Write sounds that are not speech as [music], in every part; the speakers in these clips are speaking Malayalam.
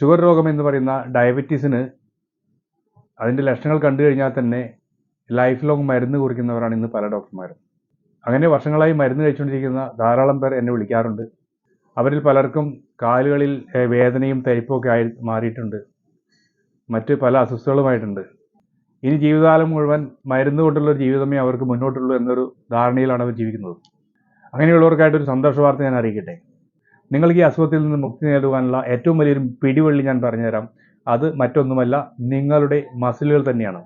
ഷുഗർ രോഗം എന്ന് പറയുന്ന ഡയബറ്റീസിന് അതിന്റെ ലക്ഷണങ്ങൾ കണ്ടു കഴിഞ്ഞാൽ തന്നെ ലൈഫ് ലോങ് മരുന്ന് കുറിക്കുന്നവരാണ് ഇന്ന് പല ഡോക്ടർമാരും. അങ്ങനെ വർഷങ്ങളായി മരുന്ന് കഴിച്ചുകൊണ്ടിരിക്കുന്ന ധാരാളം പേർ എന്നെ വിളിക്കാറുണ്ട്. അവരിൽ പലർക്കും കാലുകളിൽ വേദനയും തരിപ്പും ഒക്കെ ആയി മാറിയിട്ടുണ്ട്. മറ്റ് പല അസ്വസ്ഥകളുമായിട്ടുണ്ട് ഇനി ജീവിതകാലം മുഴുവൻ മരുന്ന് കൊണ്ടുള്ള ഒരു ജീവിതമേ അവർക്ക് മുന്നോട്ടുള്ളൂ എന്നൊരു ധാരണയിലാണ് അവർ ജീവിക്കുന്നത്. അങ്ങനെയുള്ളവർക്കായിട്ടൊരു സന്തോഷ വാർത്ത ഞാൻ അറിയിക്കട്ടെ. നിങ്ങൾക്ക് ഈ അസുഖത്തിൽ നിന്ന് മുക്തി നേടുവാനുള്ള ഏറ്റവും വലിയൊരു പിടിവള്ളി ഞാൻ പറഞ്ഞുതരാം. അത് മറ്റൊന്നുമല്ല നിങ്ങളുടെ മസിലുകൾ തന്നെയാണ്.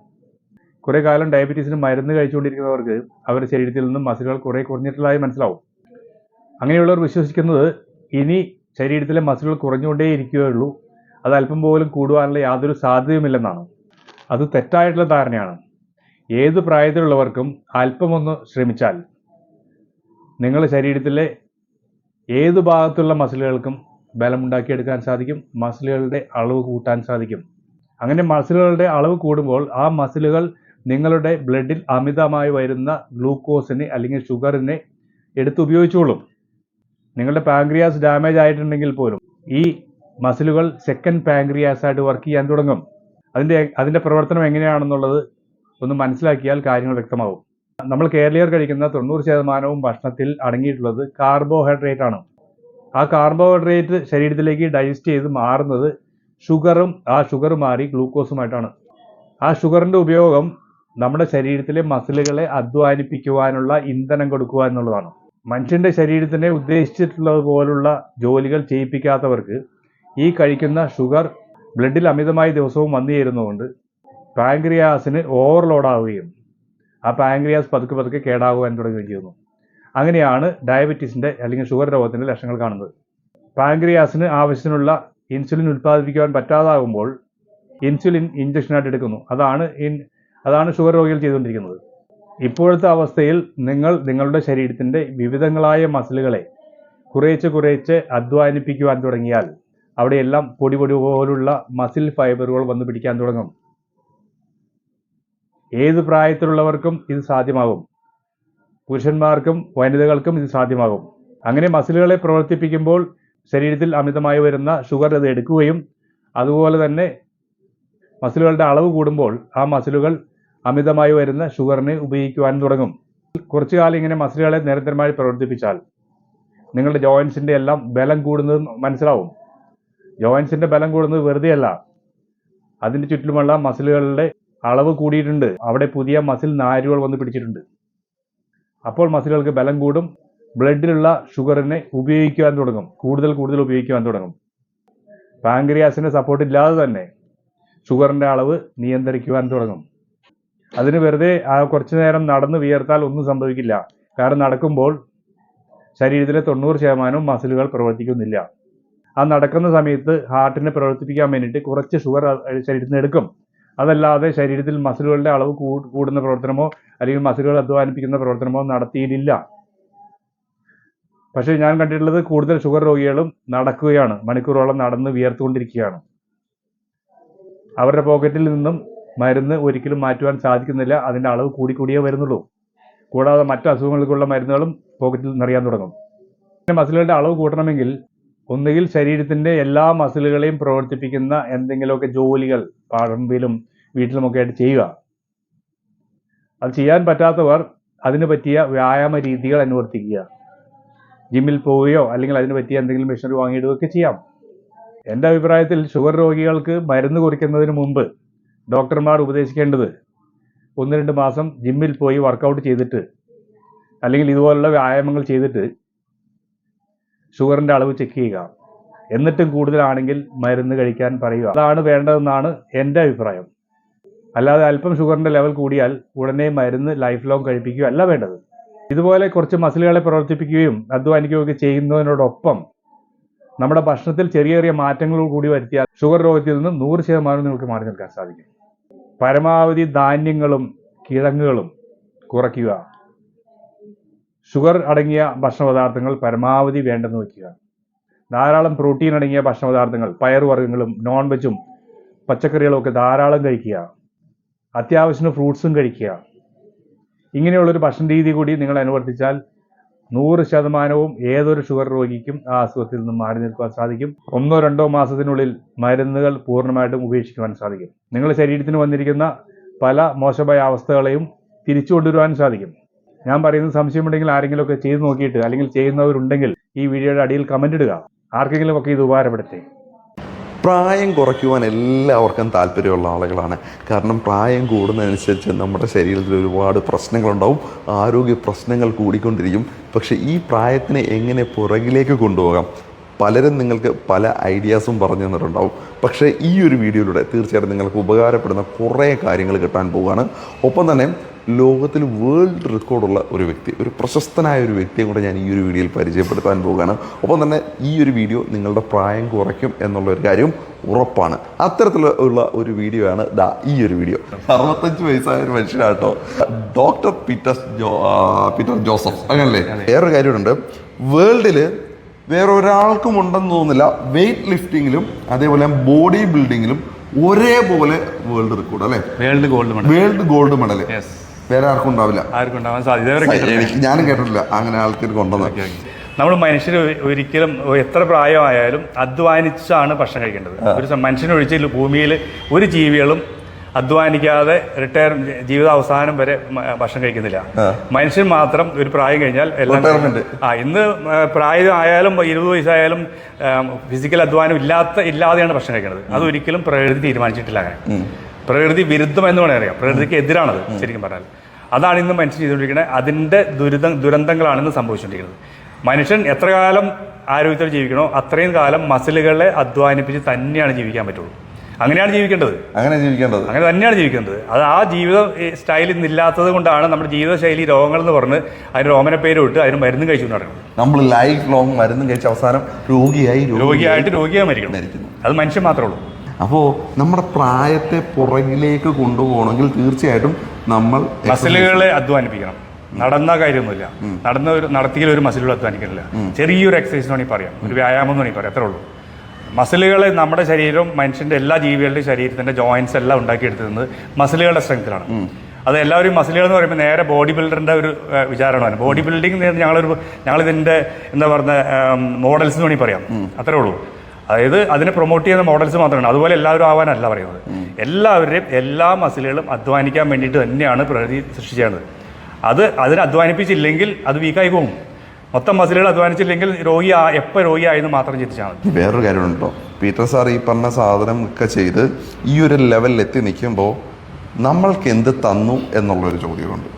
കുറേ കാലം ഡയബറ്റീസിന് മരുന്ന് കഴിച്ചുകൊണ്ടിരിക്കുന്നവർക്ക് അവരുടെ ശരീരത്തിൽ നിന്നും മസിലുകൾ കുറേ കുറഞ്ഞിട്ടുള്ളതായി മനസ്സിലാവും. അങ്ങനെയുള്ളവർ വിശ്വസിക്കുന്നത് ഇനി ശരീരത്തിലെ മസിലുകൾ കുറഞ്ഞുകൊണ്ടേ ഇരിക്കുകയുള്ളൂ അത് അല്പം പോലും കൂടുവാനുള്ള യാതൊരു സാധ്യതയുമില്ലെന്നാണ്. അത് തെറ്റായിട്ടുള്ള ധാരണയാണ്. ഏത് പ്രായത്തിലുള്ളവർക്കും അല്പമൊന്ന് ശ്രമിച്ചാൽ നിങ്ങളുടെ ശരീരത്തിലെ ഏത് ഭാഗത്തുള്ള മസിലുകൾക്കും ബലമുണ്ടാക്കിയെടുക്കാൻ സാധിക്കും മസിലുകളുടെ അളവ് കൂട്ടാൻ സാധിക്കും. അങ്ങനെ മസിലുകളുടെ അളവ് കൂടുമ്പോൾ ആ മസിലുകൾ നിങ്ങളുടെ ബ്ലഡിൽ അമിതമായി വരുന്ന ഗ്ലൂക്കോസിനെ അല്ലെങ്കിൽ ഷുഗറിനെ എടുത്ത് ഉപയോഗിച്ചോളും. നിങ്ങളുടെ പാങ്ക്രിയാസ് ഡാമേജ് ആയിട്ടുണ്ടെങ്കിൽ പോലും ഈ മസിലുകൾ സെക്കൻഡ് പാങ്ക്രിയാസ് ആയിട്ട് വർക്ക് ചെയ്യാൻ തുടങ്ങും. അതിന്റെ അതിന്റെ പ്രവർത്തനം എങ്ങനെയാണെന്നുള്ളത് ഒന്ന് മനസ്സിലാക്കിയാൽ കാര്യങ്ങൾ വ്യക്തമാവും. നമ്മൾ കേരളീയർ കഴിക്കുന്ന തൊണ്ണൂറ് ശതമാനവും ഭക്ഷണത്തിൽ അടങ്ങിയിട്ടുള്ളത് കാർബോഹൈഡ്രേറ്റ് ആണ്. ആ കാർബോഹൈഡ്രേറ്റ് ശരീരത്തിലേക്ക് ഡൈജസ്റ്റ് ചെയ്ത് മാറുന്നത് ഷുഗറും ആ ഷുഗർ മാറി ഗ്ലൂക്കോസുമായിട്ടാണ് ആ ഷുഗറിന്റെ ഉപയോഗം നമ്മുടെ ശരീരത്തിലെ മസിലുകളെ അധ്വാനിപ്പിക്കുവാനുള്ള ഇന്ധനം കൊടുക്കുക എന്നുള്ളതാണ്. മനുഷ്യന്റെ ശരീരത്തിനെ ഉദ്ദേശിച്ചിട്ടുള്ളത് പോലുള്ള ജോലികൾ ചെയ്യിപ്പിക്കാത്തവർക്ക് ഈ കഴിക്കുന്ന ഷുഗർ ബ്ലഡിൽ അമിതമായി ദിവസവും വന്നു ചേരുന്നതുകൊണ്ട് പാങ്ക്രിയാസിന് ഓവർലോഡ് ആവുകയും ആ പാങ്ക്രിയാസ് പതുക്കെ പതുക്കെ കേടാകുവാൻ തുടങ്ങുകയും ചെയ്യുന്നു അങ്ങനെയാണ് ഡയബറ്റീസിന്റെ അല്ലെങ്കിൽ ഷുഗർ രോഗത്തിന്റെ ലക്ഷണങ്ങൾ കാണുന്നത്. പാങ്ക്രിയാസിന് ആവശ്യത്തിനുള്ള ഇൻസുലിൻ ഉൽപ്പാദിപ്പിക്കുവാൻ പറ്റാതാകുമ്പോൾ ഇൻസുലിൻ ഇഞ്ചക്ഷനായിട്ട് എടുക്കുന്നു. അതാണ് ഇൻ അതാണ് ഷുഗർ രോഗികൾ ചെയ്തുകൊണ്ടിരിക്കുന്നത്. ഇപ്പോഴത്തെ അവസ്ഥയിൽ നിങ്ങൾ നിങ്ങളുടെ ശരീരത്തിന്റെ വിവിധങ്ങളായ മസിലുകളെ കുറേച്ച് കുറേച്ച് അധ്വാനിപ്പിക്കുവാൻ തുടങ്ങിയാൽ അവിടെയെല്ലാം പൊടി പൊടി പോലുള്ള മസിൽ ഫൈബറുകൾ വന്ന് പിടിക്കാൻ തുടങ്ങും. ഏത് പ്രായത്തിലുള്ളവർക്കും ഇത് സാധ്യമാകും. പുരുഷന്മാർക്കും വനിതകൾക്കും ഇത് സാധ്യമാകും. അങ്ങനെ മസിലുകളെ പ്രവർത്തിപ്പിക്കുമ്പോൾ ശരീരത്തിൽ അമിതമായി വരുന്ന ഷുഗർ അത് എടുക്കുകയും അതുപോലെ തന്നെ മസിലുകളുടെ അളവ് കൂടുമ്പോൾ ആ മസിലുകൾ അമിതമായി വരുന്ന ഷുഗറിനെ ഉപയോഗിക്കുവാൻ തുടങ്ങും. കുറച്ചു കാലം ഇങ്ങനെ മസിലുകളെ നിരന്തരമായി പ്രവർത്തിപ്പിച്ചാൽ നിങ്ങളുടെ ജോയിൻസിന്റെ എല്ലാം ബലം കൂടുന്നത് മനസ്സിലാവും. ജോയിൻസിന്റെ ബലം കൂടുന്നത് വെറുതെയല്ല. അതിന്റെ ചുറ്റുമുള്ള മസിലുകളുടെ അളവ് കൂടിയിട്ടുണ്ട്. അവിടെ പുതിയ മസിൽ നാരുകൾ വന്ന് പിടിച്ചിട്ടുണ്ട്. അപ്പോൾ മസിലുകൾക്ക് ബലം കൂടും. ബ്ലഡിലുള്ള ഷുഗറിനെ ഉപയോഗിക്കുവാൻ തുടങ്ങും. കൂടുതൽ കൂടുതൽ ഉപയോഗിക്കുവാൻ തുടങ്ങും. പാങ്ക്രിയാസിന്റെ സപ്പോർട്ട് ഇല്ലാതെ തന്നെ ഷുഗറിന്റെ അളവ് നിയന്ത്രിക്കുവാൻ തുടങ്ങും. അതിന് വെറുതെ ആ കുറച്ചു നേരം നടന്ന് വിയർത്താൽ ഒന്നും സംഭവിക്കില്ല. കാരണം നടക്കുമ്പോൾ ശരീരത്തിലെ തൊണ്ണൂറ് ശതമാനവും മസിലുകൾ പ്രവർത്തിക്കുന്നില്ല. ആ നടക്കുന്ന സമയത്ത് ഹാർട്ടിനെ പ്രവർത്തിപ്പിക്കാൻ വേണ്ടിയിട്ട് കുറച്ച് ഷുഗർ ശരീരത്തിൽ നിന്ന് എടുക്കും. അതല്ലാതെ ശരീരത്തിൽ മസിലുകളുടെ അളവ് കൂടുന്ന പ്രവർത്തനമോ അല്ലെങ്കിൽ മസിലുകൾ അധ്വാനിപ്പിക്കുന്ന പ്രവർത്തനമോ നടത്തിയിട്ടില്ല. പക്ഷേ ഞാൻ കണ്ടിട്ടുള്ളത് കൂടുതൽ ഷുഗർ രോഗികളും നടക്കുകയാണ്. മണിക്കൂറോളം നടന്ന് വിയർത്തുകൊണ്ടിരിക്കുകയാണ്. അവരുടെ പോക്കറ്റിൽ നിന്നും മരുന്ന് ഒരിക്കലും മാറ്റുവാൻ സാധിക്കുന്നില്ല. അതിന്റെ അളവ് കൂടിക്കൂടിയേ വരുന്നുള്ളൂ. കൂടാതെ മറ്റ് അസുഖങ്ങൾക്കുള്ള മരുന്നുകളും പോക്കറ്റിൽ നിറയാൻ തുടങ്ങും. പിന്നെ മസിലുകളുടെ അളവ് കൂട്ടണമെങ്കിൽ ഒന്നുകിൽ ശരീരത്തിന്റെ എല്ലാ മസിലുകളെയും പ്രവർത്തിപ്പിക്കുന്ന എന്തെങ്കിലുമൊക്കെ ജോലികൾ പറമ്പിലും വീട്ടിലുമൊക്കെ ആയിട്ട് ചെയ്യുക. അത് ചെയ്യാൻ പറ്റാത്തവർ അതിന് പറ്റിയ വ്യായാമ രീതികൾ അനുവർത്തിക്കുക. ജിമ്മിൽ പോവുകയോ അല്ലെങ്കിൽ അതിന് പറ്റിയ എന്തെങ്കിലും മെഷീനറി വാങ്ങിയിടുകയൊക്കെ ചെയ്യാം. എന്റെ അഭിപ്രായത്തിൽ ഷുഗർ രോഗികൾക്ക് മരുന്ന് കുറിക്കുന്നതിന് മുമ്പ് ഡോക്ടർമാർ ഉപദേശിക്കേണ്ടത് ഒന്ന് രണ്ട് മാസം ജിമ്മിൽ പോയി വർക്കൗട്ട് ചെയ്തിട്ട് അല്ലെങ്കിൽ ഇതുപോലുള്ള വ്യായാമങ്ങൾ ചെയ്തിട്ട് ഷുഗറിന്റെ അളവ് ചെക്ക് ചെയ്യുക. എന്നിട്ടും കൂടുതലാണെങ്കിൽ മരുന്ന് കഴിക്കാൻ പറയുക. അതാണ് വേണ്ടതെന്നാണ് എന്റെ അഭിപ്രായം. അല്ലാതെ അല്പം ഷുഗറിന്റെ ലെവൽ കൂടിയാൽ ഉടനെ മരുന്ന് ലൈഫ് ലോങ് കഴിപ്പിക്കുക അല്ല വേണ്ടത്. ഇതുപോലെ കുറച്ച് മസിലുകളെ പ്രവർത്തിപ്പിക്കുകയും അധ്വാനിക്കുകയൊക്കെ ചെയ്യുന്നതിനോടൊപ്പം നമ്മുടെ ഭക്ഷണത്തിൽ ചെറിയ ചെറിയ മാറ്റങ്ങൾ കൂടി വരുത്തിയാൽ ഷുഗർ രോഗത്തിൽ നിന്ന് നൂറ് ശതമാനം നിങ്ങൾക്ക് മാറി നിൽക്കാൻ സാധിക്കും. പരമാവധി ധാന്യങ്ങളും കിഴങ്ങുകളും കുറയ്ക്കുക. ഷുഗർ അടങ്ങിയ ഭക്ഷണ പദാർത്ഥങ്ങൾ പരമാവധി വേണ്ടെന്ന് വയ്ക്കുക ധാരാളം പ്രോട്ടീൻ അടങ്ങിയ ഭക്ഷണപദാർത്ഥങ്ങൾ പയറുവർഗങ്ങളും നോൺ വെജും പച്ചക്കറികളും ഒക്കെ ധാരാളം കഴിക്കുക. അത്യാവശ്യത്തിന് ഫ്രൂട്ട്സും കഴിക്കുക. ഇങ്ങനെയുള്ളൊരു ഭക്ഷണ രീതി കൂടി നിങ്ങൾ അനുവർത്തിച്ചാൽ നൂറ് ശതമാനവും ഏതൊരു ഷുഗർ രോഗിക്കും ആ അസുഖത്തിൽ നിന്നും മാറി നിൽക്കുവാൻ സാധിക്കും. ഒന്നോ രണ്ടോ മാസത്തിനുള്ളിൽ മരുന്നുകൾ പൂർണമായിട്ടും ഉപേക്ഷിക്കുവാൻ സാധിക്കും. നിങ്ങളുടെ ശരീരത്തിന് വന്നിരിക്കുന്ന പല മോശമായ അവസ്ഥകളെയും തിരിച്ചു കൊണ്ടുവരുവാൻ സാധിക്കും. ഞാൻ പറയുന്നത് സംശയമുണ്ടെങ്കിൽ ആരെങ്കിലുമൊക്കെ ചെയ്തു നോക്കിയിട്ട് അല്ലെങ്കിൽ ചെയ്യുന്നവരുണ്ടെങ്കിൽ ഈ വീഡിയോയുടെ അടിയിൽ കമന്റ് ഇടുക. ആർക്കെങ്കിലും ഒക്കെ ഇത് ഉപകാരപ്പെടുത്തി. പ്രായം കുറയ്ക്കുവാൻ എല്ലാവർക്കും താല്പര്യമുള്ള ആളുകളാണ്. കാരണം പ്രായം കൂടുന്നതനുസരിച്ച് നമ്മുടെ ശരീരത്തിൽ ഒരുപാട് പ്രശ്നങ്ങളുണ്ടാവും. ആരോഗ്യ പ്രശ്നങ്ങൾ കൂടിക്കൊണ്ടിരിക്കും. പക്ഷേ ഈ പ്രായത്തിനെ എങ്ങനെ പുറകിലേക്ക് കൊണ്ടുപോകാം? പലരും നിങ്ങൾക്ക് പല ഐഡിയാസും പറഞ്ഞു തന്നിട്ടുണ്ടാവും. പക്ഷേ ഈ ഒരു വീഡിയോയിലൂടെ തീർച്ചയായിട്ടും നിങ്ങൾക്ക് ഉപകാരപ്പെടുന്ന കുറേ കാര്യങ്ങൾ കിട്ടാൻ പോവുകയാണ്. ഒപ്പം തന്നെ ലോകത്തിൽ വേൾഡ് റെക്കോർഡുള്ള ഒരു വ്യക്തി ഒരു പ്രശസ്തനായ ഒരു വ്യക്തിയെ കൂടെ ഞാൻ ഈ ഒരു വീഡിയോയിൽ പരിചയപ്പെടുത്താൻ പോകുകയാണ് ഒപ്പം തന്നെ ഈ ഒരു വീഡിയോ നിങ്ങളുടെ പ്രായം കുറയ്ക്കും എന്നുള്ള ഒരു കാര്യം ഉറപ്പാണ്. അത്തരത്തിലുള്ള ഒരു വീഡിയോ ആണ് ദാ ഈ ഒരു വീഡിയോ അറുപത്തഞ്ച് വയസ്സായ ഒരു മനുഷ്യനാട്ടോ. Doctor Peter Jo Peter Joseph അങ്ങനല്ലേ? വേറൊരു കാര്യമുണ്ട് വേൾഡിൽ വേറെ ഒരാൾക്കും ഉണ്ടെന്ന് തോന്നുന്നില്ല. വെയിറ്റ് ലിഫ്റ്റിങ്ങിലും അതേപോലെ ബോഡി ബിൽഡിങ്ങിലും ഒരേപോലെ വേൾഡ് റെക്കോർഡ് അല്ലേ? World gold medal world gold medal വേറെ ആർക്കും ഉണ്ടാവില്ല. ആർക്കും ഉണ്ടാവാൻ സാധ്യത എനിക്ക് ഞാനും കേട്ടിട്ടില്ല. അങ്ങനെ ആൾക്കാർ കൊണ്ടുവന്ന് നമ്മൾ മനുഷ്യർ ഒരിക്കലും എത്ര പ്രായമായാലും അധ്വാനിച്ചാണ് ഭക്ഷണം കഴിക്കേണ്ടത്. ഒരു മനുഷ്യനൊഴിച്ച് ഭൂമിയിൽ ഒരു ജീവികളും അധ്വാനിക്കാതെ റിട്ടയർ ജീവിത അവസാനം വരെ ഭക്ഷണം കഴിക്കുന്നില്ല. മനുഷ്യൻ മാത്രം ഒരു പ്രായം കഴിഞ്ഞാൽ എല്ലാം ആ ഇന്ന് പ്രായമായാലും ഇരുപത് വയസ്സായാലും ഫിസിക്കൽ അധ്വാനം ഇല്ലാത്ത ഇല്ലാതെയാണ് ഭക്ഷണം കഴിക്കുന്നത്. അത് ഒരിക്കലും പ്രകൃതി തീരുമാനിച്ചിട്ടില്ല അങ്ങനെ. പ്രകൃതി വിരുദ്ധം എന്ന് വേണേൽ അറിയാം. പ്രകൃതിക്ക് എതിരാണത് ശരിക്കും പറഞ്ഞാൽ. അതാണ് ഇന്ന് മനുഷ്യൻ ചെയ്തുകൊണ്ടിരിക്കുന്നത്. അതിന്റെ ദുരിതം ദുരന്തങ്ങളാണ് ഇന്ന് സംഭവിച്ചുകൊണ്ടിരിക്കുന്നത്. മനുഷ്യൻ എത്ര കാലം ആരോഗ്യത്തോടെ ജീവിക്കണോ അത്രയും കാലം മസിലുകളെ അധ്വാനിപ്പിച്ച് തന്നെയാണ് ജീവിക്കാൻ പറ്റുള്ളൂ. അങ്ങനെയാണ് ജീവിക്കേണ്ടത്. അങ്ങനെ ജീവിക്കേണ്ടത്. അങ്ങനെ തന്നെയാണ് ജീവിക്കേണ്ടത്. അത് ആ ജീവിത സ്റ്റൈൽ ഇന്നില്ലാത്തത് കൊണ്ടാണ് നമ്മുടെ ജീവിതശൈലി രോഗങ്ങൾ എന്ന് പറഞ്ഞ് അതിന് രോമന പേര് വിട്ട് അതിന് മരുന്നും കഴിച്ചു നടക്കുന്നത് നമ്മൾ ലൈഫ് ലോങ് മരുന്നും കഴിച്ച അവസാനം രോഗിയായി രോഗിയായിട്ട് രോഗിയായി മരിക്കണം. അത് മനുഷ്യൻ മാത്രമേ ഉള്ളൂ. അപ്പോൾ നമ്മുടെ പ്രായത്തെ പുറകിലേക്ക് കൊണ്ടുപോകണമെങ്കിൽ തീർച്ചയായിട്ടും നമ്മൾ മസിലുകളെ അധ്വാനിപ്പിക്കണം. നടന്ന കാര്യമൊന്നുമില്ല. നടന്ന ഒരു നടത്തിയിൽ ഒരു മസിലുകൾ അധ്വാനിക്കുന്നില്ല ചെറിയൊരു എക്സസൈസ് എന്ന് വേണമെങ്കിൽ പറയാം. ഒരു വ്യായാമം എന്ന് വേണമെങ്കിൽ പറയാം. അത്രേ ഉള്ളൂ. മസിലുകളെ നമ്മുടെ ശരീരം മനുഷ്യന്റെ എല്ലാ ജീവികളുടെയും ശരീരത്തിന്റെ ജോയിന്റ്സ് എല്ലാം ഉണ്ടാക്കിയെടുത്തത് മസിലുകളുടെ സ്ട്രെങ്ത്തിലാണ് അത് എല്ലാവരും മസിലുകൾ എന്ന് പറയുമ്പോൾ നേരെ ബോഡി ബിൽഡറിന്റെ ഒരു വിചാരമാണ് ബോഡി ബിൽഡിംഗ് ഞങ്ങളൊരു ഞങ്ങളിതിന്റെ എന്താ പറയുക മോഡൽസ് എന്ന് വേണമെങ്കിൽ പറയാം. അത്രേ ഉള്ളൂ. അതായത് അതിനെ പ്രൊമോട്ട് ചെയ്യുന്ന മോഡൽസ് മാത്രമാണ്. അതുപോലെ എല്ലാവരും ആവാനല്ല പറയുന്നത്. എല്ലാവരുടെയും എല്ലാ മസിലുകളും അധ്വാനിക്കാൻ വേണ്ടിയിട്ട് തന്നെയാണ് പ്രകൃതി സൃഷ്ടിച്ചത് അത് അതിനെ അധ്വാനിപ്പിച്ചില്ലെങ്കിൽ അത് വീക്കായി പോകും. മൊത്തം മസിലുകൾ അധ്വാനിച്ചില്ലെങ്കിൽ രോഗി എപ്പോൾ രോഗിയായെന്ന് മാത്രം ചിന്തിച്ചാൽ മതി. വേറൊരു കാര്യമുണ്ടോ? പീറ്റർ സാർ ഈ പറഞ്ഞ സാധനം ഒക്കെ ചെയ്ത് ഈ ഒരു ലെവലിൽ എത്തി നിൽക്കുമ്പോൾ നമ്മൾക്ക് എന്ത് തന്നു എന്നുള്ളൊരു ചോദ്യമുണ്ട്.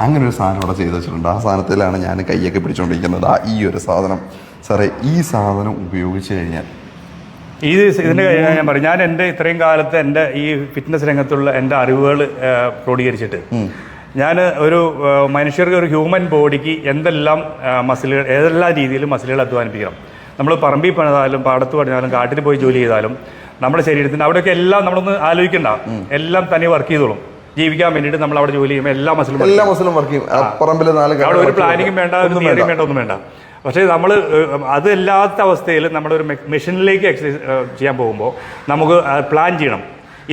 അങ്ങനെ ഒരു സാധനം ഇവിടെ ചെയ്ത് വെച്ചിട്ടുണ്ട്. ആ സാധനത്തിലാണ് ഞാൻ കൈയൊക്കെ പിടിച്ചുകൊണ്ടിരിക്കുന്നത് ആ ഈ ഒരു സാധനം. സാറേ ഈ സാധനം ഉപയോഗിച്ച് കഴിഞ്ഞാൽ. ഈ ഇതിന്റെ കാര്യം ഞാൻ പറയും. ഞാൻ എന്റെ ഇത്രയും കാലത്ത് എന്റെ ഈ ഫിറ്റ്നസ് രംഗത്തുള്ള എന്റെ അറിവുകൾ ക്രോഡീകരിച്ചിട്ട് ഞാൻ ഒരു മനുഷ്യർക്ക് ഒരു ഹ്യൂമൻ ബോഡിക്ക് എന്തെല്ലാം മസിലുകൾ ഏതെല്ലാം രീതിയിലും മസിലുകൾ അധ്വാനിപ്പിക്കണം. നമ്മൾ പറമ്പിൽ പണിതാലും പാടത്ത് പണിതാലും കാട്ടിൽ പോയി ജോലി ചെയ്താലും നമ്മുടെ ശരീരത്തിന് അവിടെയൊക്കെ എല്ലാം നമ്മളൊന്ന് ആലോചിക്കണ്ട. എല്ലാം തന്നെ വർക്ക് ചെയ്തോളും. ജീവിക്കാൻ വേണ്ടിയിട്ട് നമ്മൾ അവിടെ ജോലി ചെയ്യുമ്പോൾ എല്ലാ മസിലും എല്ലാ മസിലും വർക്ക് ചെയ്യും. പറമ്പിലെ നാല് അവിടെ ഒരു പ്ലാനിങ്ങും വേണ്ട ഒരു തിയറിയും. വേണ്ട ഒന്നും വേണ്ട. പക്ഷേ നമ്മൾ അതല്ലാത്ത അവസ്ഥയിൽ നമ്മളൊരു മെഷീനിലേക്ക് എക്സസൈസ് ചെയ്യാൻ പോകുമ്പോൾ നമുക്ക് പ്ലാൻ ചെയ്യണം.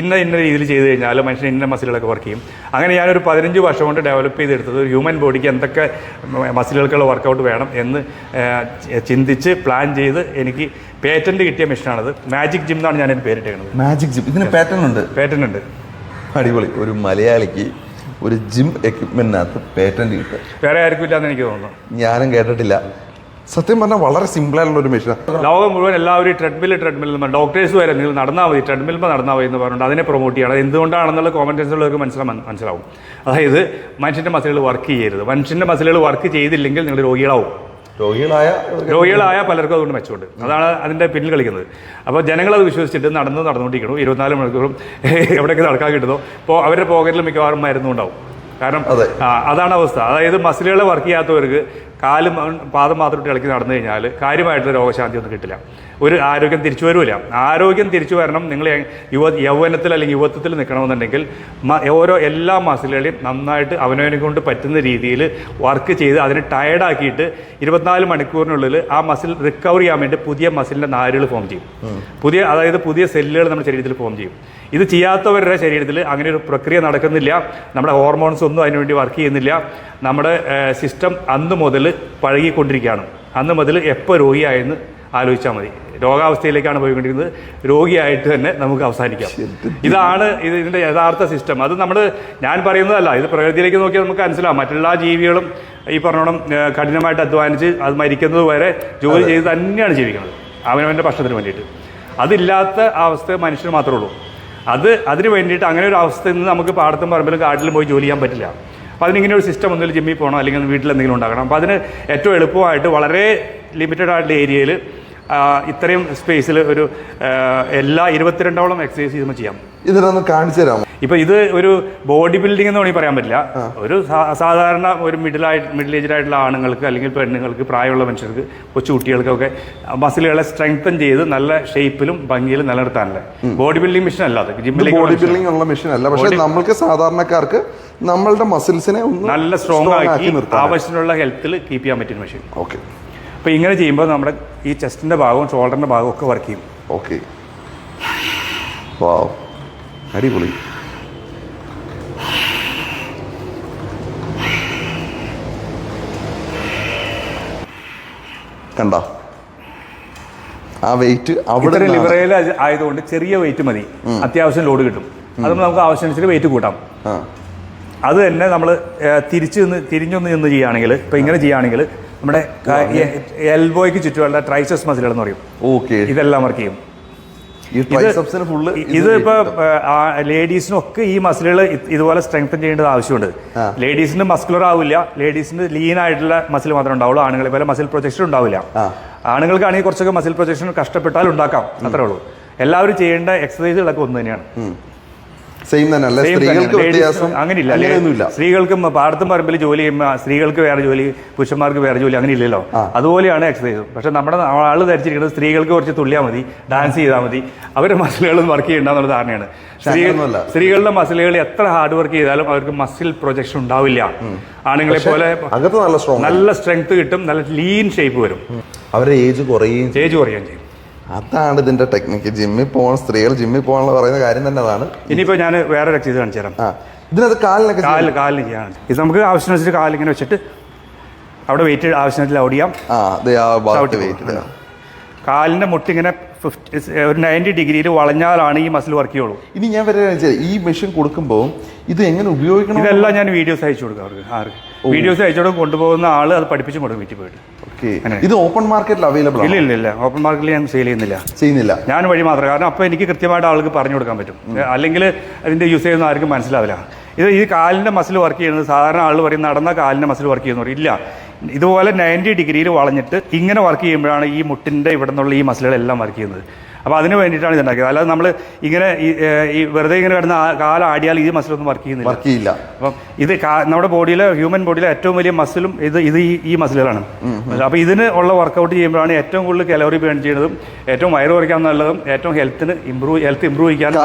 ഇന്ന ഇന്ന രീതിയിൽ ചെയ്ത് കഴിഞ്ഞാൽ മനുഷ്യൻ ഇന്ന മസിലുകളൊക്കെ വർക്ക് ചെയ്യും. അങ്ങനെ ഞാനൊരു പതിനഞ്ച് വർഷം കൊണ്ട് ഡെവലപ്പ് ചെയ്തെടുത്തത് ഒരു ഹ്യൂമൻ ബോഡിക്ക് എന്തൊക്കെ മസിലുകൾക്കുള്ള വർക്കൗട്ട് വേണം എന്ന് ചിന്തിച്ച് പ്ലാൻ ചെയ്ത് എനിക്ക് പേറ്റന്റ് കിട്ടിയ മെഷീനാണത്. മാജിക് ജിം എന്നാണ് ഞാൻ എന്റെ പേരിട്ടേക്കുന്നത് മാജിക് ജിം ഇതിന് പാറ്റേൺ ഉണ്ട്. പേറ്റന്റ് ഉണ്ട്. അടിപൊളി. ഒരു മലയാളിക്ക് ഒരു ജിം എക്യുപ്മെന്റിനകത്ത് പേറ്റന്റ് കിട്ടും. വേറെ ആർക്കും ഇല്ലാന്ന് എനിക്ക് തോന്നുന്നു. ഞാനും കേട്ടിട്ടില്ല. സത്യം പറഞ്ഞാൽ വളരെ സിമ്പിളായിട്ടുള്ള ഒരു മെഷീനാണ് ലോകം മുഴുവൻ എല്ലാവരും ട്രെഡ്മിൽ ട്രെഡ്മിൽ ഡോക്ടേഴ്സ് വരെ നിങ്ങൾ നടന്നാൽ മതി ട്രെഡ്മിൽ നടന്നാൽ മതി എന്ന് പറഞ്ഞിട്ട് അതിനെ പ്രൊമോട്ട് ചെയ്യണം. അത് എന്തുകൊണ്ടാണെന്നുള്ള കോമന്റൻസുള്ളവർക്ക് മനസ്സിലാ മനസ്സിലാവും. അതായത് മനുഷ്യന്റെ മസിലുകൾ വർക്ക് ചെയ്യരുത്. മനുഷ്യന്റെ മസിലുകൾ വർക്ക് ചെയ്തില്ലെങ്കിൽ നിങ്ങൾ രോഗികളാവും. രോഗികളായ രോഗികളായ പലർക്കും അതുകൊണ്ട് മെച്ചമുണ്ട്. അതാണ് അതിന്റെ പിന്നിൽ കളിക്കുന്നത്. അപ്പോൾ ജനങ്ങളത് വിശ്വസിച്ചിട്ട് നടന്ന് നടന്നുകൊണ്ടിരിക്കണം ഇരുപത്തിനാല് മണിക്കൂറും എവിടെയൊക്കെ നടക്കാൻ കിട്ടുന്നോ? അപ്പോൾ അവരുടെ പോക്കറ്റിൽ മിക്കവാറും മരുന്നും ഉണ്ടാവും കാരണം അതെ. അതാണ് അവസ്ഥ. അതായത് മസിലുകൾ വർക്ക് ചെയ്യാത്തവർക്ക് കാലും പാദം മാത്രം ഇളക്കി നടന്നു കഴിഞ്ഞാൽ കാര്യമായിട്ടുള്ള രോഗശാന്തി ഒന്നും കിട്ടില്ല. ഒരു ആരോഗ്യം തിരിച്ചു വരില്ല ആരോഗ്യം തിരിച്ചു വരണം. നിങ്ങൾ യുവ യൗവനത്തിൽ അല്ലെങ്കിൽ യുവത്വത്തിൽ നിൽക്കണമെന്നുണ്ടെങ്കിൽ ഓരോ എല്ലാ മസിലുകളെയും നന്നായിട്ട് അവനവനെ കൊണ്ട് പറ്റുന്ന രീതിയിൽ വർക്ക് ചെയ്ത് അതിന് ടയർഡാക്കിയിട്ട് ഇരുപത്തിനാല് മണിക്കൂറിനുള്ളിൽ ആ മസിൽ റിക്കവർ ചെയ്യാൻ വേണ്ടി പുതിയ മസിലിന്റെ നാരുകൾ ഫോം ചെയ്യും. പുതിയ അതായത് പുതിയ സെല്ലുകൾ നമ്മുടെ ശരീരത്തിൽ ഫോം ചെയ്യും. ഇത് ചെയ്യാത്തവരുടെ ശരീരത്തിൽ അങ്ങനെ ഒരു പ്രക്രിയ നടക്കുന്നില്ല. നമ്മുടെ ഹോർമോൺസ് ഒന്നും അതിനുവേണ്ടി വർക്ക് ചെയ്യുന്നില്ല. നമ്മുടെ സിസ്റ്റം അന്ന് മുതൽ പഴകിക്കൊണ്ടിരിക്കുകയാണ്. അന്ന് മുതൽ എപ്പോൾ രോഗിയായെന്ന് ആലോചിച്ചാൽ മതി. രോഗാവസ്ഥയിലേക്കാണ് പോയിക്കൊണ്ടിരിക്കുന്നത്. രോഗിയായിട്ട് തന്നെ നമുക്ക് അവസാനിക്കാം. ഇതാണ് ഇത് ഇതിന്റെ യഥാർത്ഥ സിസ്റ്റം അത് നമ്മൾ ഞാൻ പറയുന്നതല്ല ഇത് പ്രകൃതിയിലേക്ക് നോക്കിയാൽ നമുക്ക് മനസ്സിലാവും. മറ്റെല്ലാ ജീവികളും ഈ പറഞ്ഞോണം കഠിനമായിട്ട് അധ്വാനിച്ച് അത് മരിക്കുന്നത് വരെ ജോലി ചെയ്ത് തന്നെയാണ് ജീവിക്കുന്നത്. അവനവന്റെ ഭക്ഷണത്തിന് വേണ്ടിയിട്ട്. അതില്ലാത്ത അവസ്ഥ മനുഷ്യന് മാത്രമേ ഉള്ളൂ. അത് അതിന് വേണ്ടിയിട്ട് അങ്ങനെ ഒരു അവസ്ഥയിൽ നിന്ന് നമുക്ക് പാടത്തും പറമ്പിലും കാട്ടിലും പോയി ജോലി ചെയ്യാൻ പറ്റില്ല. അപ്പോൾ അതിനിങ്ങനെ ഒരു സിസ്റ്റം ഒന്നുമില്ല ജിമ്മിൽ പോകണം അല്ലെങ്കിൽ വീട്ടിൽ എന്തെങ്കിലും ഉണ്ടാക്കണം അപ്പോൾ അതിന് ഏറ്റവും എളുപ്പമായിട്ട് വളരെ ലിമിറ്റഡ് ആയിട്ടുള്ള ഏരിയയിൽ ഇത്രയും സ്പേസിൽ ഒരു എല്ലാ ഇരുപത്തിരണ്ടോളം എക്സസൈസ് ചെയ്യുമ്പോൾ ചെയ്യാം. ഇതിനൊന്ന് കാണിച്ചു തരാമോ? ഇപ്പൊ ഇത് ഒരു ബോഡി ബിൽഡിംഗ് എന്ന് വേണമെങ്കിൽ പറയാൻ പറ്റില്ല. ഒരു സാധാരണ ഒരു മിഡിൽ ആയിട്ട് മിഡിൽ ഏജ്ഡ് ആയിട്ടുള്ള ആണുങ്ങൾക്ക് അല്ലെങ്കിൽ പെണ്ണുങ്ങൾക്ക് പ്രായമുള്ള മനുഷ്യർക്ക് കൊച്ചു കുട്ടികൾക്കൊക്കെ മസിലുകളെ സ്ട്രെങ്തൻ ചെയ്ത് നല്ല ഷേപ്പിലും ഭംഗിയിലും നിലനിർത്താനല്ലേ? ബോഡി ബിൽഡിംഗ് മെഷീൻ അല്ല അത്. ബോഡി ജിമ്മിലേക്ക് ബിൽഡിംഗ് ഉള്ള മെഷീൻ അല്ല. പക്ഷേ നമ്മൾക്ക് സാധാരണക്കാർക്ക് നമ്മളുടെ മസിൽസിനെ നല്ല സ്ട്രോങ് ആക്കി ആവശ്യത്തിനുള്ള ഹെൽത്തിൽ കീപ്പ് ചെയ്യാൻ പറ്റുന്ന മെഷീൻ ഓക്കെ അപ്പോൾ ഇങ്ങനെ ചെയ്യുമ്പോൾ നമ്മുടെ ഈ ചെസ്റ്റിന്റെ ഭാഗവും ഷോൾഡറിന്റെ ഭാഗവും ഒക്കെ വർക്ക് ചെയ്യും. ഓക്കെ അടിപൊളി. കണ്ട? ആ വെയിറ്റ് അവിടെ ലിവറയിൽ ആയതുകൊണ്ട് ചെറിയ വെയിറ്റ് മതി. അത്യാവശ്യം ലോഡ് കിട്ടും. അതും നമുക്ക് ആവശ്യമനുസരിച്ച് വെയിറ്റ് കൂട്ടാം. അത് തന്നെ നമ്മൾ തിരിച്ച് നിന്ന് തിരിഞ്ഞൊന്ന് നിന്ന് ചെയ്യുകയാണെങ്കിൽ ഇപ്പം ഇങ്ങനെ ചെയ്യുകയാണെങ്കിൽ നമ്മുടെ എൽബോയ്ക്ക് ചുറ്റുമുള്ള ട്രൈസസ് മസിലുകൾ എന്ന് പറയും. ഓക്കെ ഇതെല്ലാം വർക്ക് ചെയ്യും. ഇത് ഇപ്പൊ ഒക്കെ ഈ മസിലുകൾ ഇതുപോലെ സ്ട്രെങ്തൻ ചെയ്യേണ്ടത് ആവശ്യമുണ്ട്. ലേഡീസിന് മസ്കുലർ ആവില്ല. ലേഡീസിന് ലീൻ ആയിട്ടുള്ള മസിൽ മാത്രമേ ഉണ്ടാവുള്ളൂ. ആണുങ്ങളെ പോലെ മസിൽ പ്രൊജക്ഷൻ ഉണ്ടാവില്ല. ആണുങ്ങൾക്കാണെങ്കിൽ കുറച്ചൊക്കെ മസിൽ പ്രൊജക്ഷൻ കഷ്ടപ്പെട്ടാൽ ഉണ്ടാക്കാം. അത്രേ ഉള്ളൂ. എല്ലാവരും ചെയ്യേണ്ട എക്സസൈസുകളൊക്കെ ഒന്ന് തന്നെയാണ്. സെയിം സ്ത്രീകൾക്ക് വ്യത്യാസം അങ്ങനെയില്ല. അങ്ങനെയൊന്നുമില്ല. സ്ത്രീകൾക്കും പാടത്തും പറമ്പിൽ ജോലി ചെയ്യുമ്പോൾ സ്ത്രീകൾക്ക് വേറെ ജോലി പുരുഷന്മാർക്ക് വേറെ ജോലി അങ്ങനെ ഇല്ലല്ലോ അതുപോലെയാണ് എക്സസൈസ് പക്ഷെ നമ്മുടെ ആൾ ധരിച്ചിരിക്കുന്നത് സ്ത്രീകൾക്ക് കുറച്ച് തുള്ളിയാൽ മതി ഡാൻസ് ചെയ്താൽ മതി. അവരുടെ മസിലുകളും വർക്ക് ചെയ്യണ്ടെന്നുള്ള ധാരണയാണ്. സ്ത്രീ സ്ത്രീകളുടെ മസിലുകൾ എത്ര ഹാർഡ് വർക്ക് ചെയ്താലും അവർക്ക് മസിൽ പ്രൊജക്ഷൻ ഉണ്ടാവില്ല. ആണുങ്ങളെ പോലെ അകത്ത് നല്ല സ്ട്രോങ് നല്ല സ്ട്രെങ്ത് കിട്ടും നല്ല ലീൻ ഷേപ്പ് വരും. അവരുടെ ഏജ് കുറയും ഏജ് കുറയുകയും ചെയ്യും. അതാണ് ഇതിന്റെ ടെക്നിക്ക് ജിമ്മിൽ പോകണം സ്ത്രീകൾ ജിമ്മിൽ പോകണമെന്ന് പറയുന്ന കാര്യം തന്നെ അതാണ്. ഇനിയിപ്പോൾ ഞാൻ വേറെ എക്സസൈസ് കാണിച്ചു തരാം. ഇതിനകത്ത് കാലിനൊക്കെ കാലിൽ കാലിന് ചെയ്യാൻ ഇത് നമുക്ക് ആവശ്യത്തിനനുസരിച്ച് കാലിങ്ങനെ വെച്ചിട്ട് അവിടെ വെയിറ്റ് ആവശ്യത്തിൽ ലോഡ് ചെയ്യാം. കാലിന്റെ മുട്ടിങ്ങനെ ഫിഫ്റ്റി ഒരു നയന്റി ഡിഗ്രിയിൽ വളഞ്ഞാലാണ് ഈ മസിൽ വർക്ക് ചെയ്യുള്ളൂ. ഇനി ഞാൻ വരെ ഈ മെഷീൻ കൊടുക്കുമ്പോൾ ഇത് എങ്ങനെ ഉപയോഗിക്കണം? ഇതെല്ലാം ഞാൻ വീഡിയോസ് അയച്ചു കൊടുക്കാം അവർക്ക്. ആർക്ക്? വീഡിയോസ് അയച്ചു കൊടുക്കും കൊണ്ടുപോകുന്ന ആൾ അത് പഠിപ്പിച്ചു കൊടുക്കും വീട്ടിൽ പോയിട്ട്. ഓക്കെ ഇത് ഓപ്പൺ മാർക്കറ്റിൽ അവൈലബിൾ ഇല്ല ഇല്ല ഇല്ല. ഓപ്പൺ മാർക്കറ്റിൽ ഞാൻ സെയിൽ ചെയ്യുന്നില്ല. ചെയ്യുന്നില്ല. ഞാൻ വഴി മാത്രം. കാരണം അപ്പോൾ എനിക്ക് കൃത്യമായിട്ട് ആൾക്ക് പറഞ്ഞു കൊടുക്കാൻ പറ്റും. അല്ലെങ്കിൽ അതിന്റെ യൂസ് ചെയ്യുന്ന ആർക്കും മനസ്സിലാവില്ല. ഇത് ഈ കാലിന്റെ മസിൽ വർക്ക് ചെയ്യുന്നത് സാധാരണ ആൾ പറയും നടന്ന കാലിന്റെ മസിൽ വർക്ക് ചെയ്യുന്നവർ ഇല്ല. ഇതുപോലെ നയന്റി ഡിഗ്രിയിൽ വളഞ്ഞിട്ട് ഇങ്ങനെ വർക്ക് ചെയ്യുമ്പോഴാണ് ഈ മുട്ടിന്റെ ഇവിടെ നിന്നുള്ള ഈ മസിലുകളെല്ലാം വർക്ക് ചെയ്യുന്നത്. അപ്പോൾ അതിന് വേണ്ടിയിട്ടാണ് ഇത് ഉണ്ടാക്കിയത് അല്ലാതെ നമ്മൾ ഇങ്ങനെ ഈ വെറുതെ ഇങ്ങനെ കിടന്ന് കാൽ ആടിയാൽ ഈ മസിലൊന്നും വർക്ക് ചെയ്യുന്നില്ല. വർക്ക് ചെയ്യില്ല. അപ്പം ഇത് നമ്മുടെ ബോഡിയിലെ ഹ്യൂമൻ ബോഡിയിലെ ഏറ്റവും വലിയ മസിലും ഇത് ഇത് ഈ ഈ മസിലുകളാണ് അപ്പോൾ ഇതിന് ഉള്ള വർക്കൗട്ട് ചെയ്യുമ്പോഴാണ് ഏറ്റവും കൂടുതൽ കലോറി ബേൺ ചെയ്യുന്നതും ഏറ്റവും വയറ് കുറയ്ക്കാൻ നല്ലതും ഏറ്റവും ഹെൽത്തിന് ഇമ്പ്രൂവ് ഹെൽത്ത് ഇമ്പ്രൂവ് ചെയ്യാൻ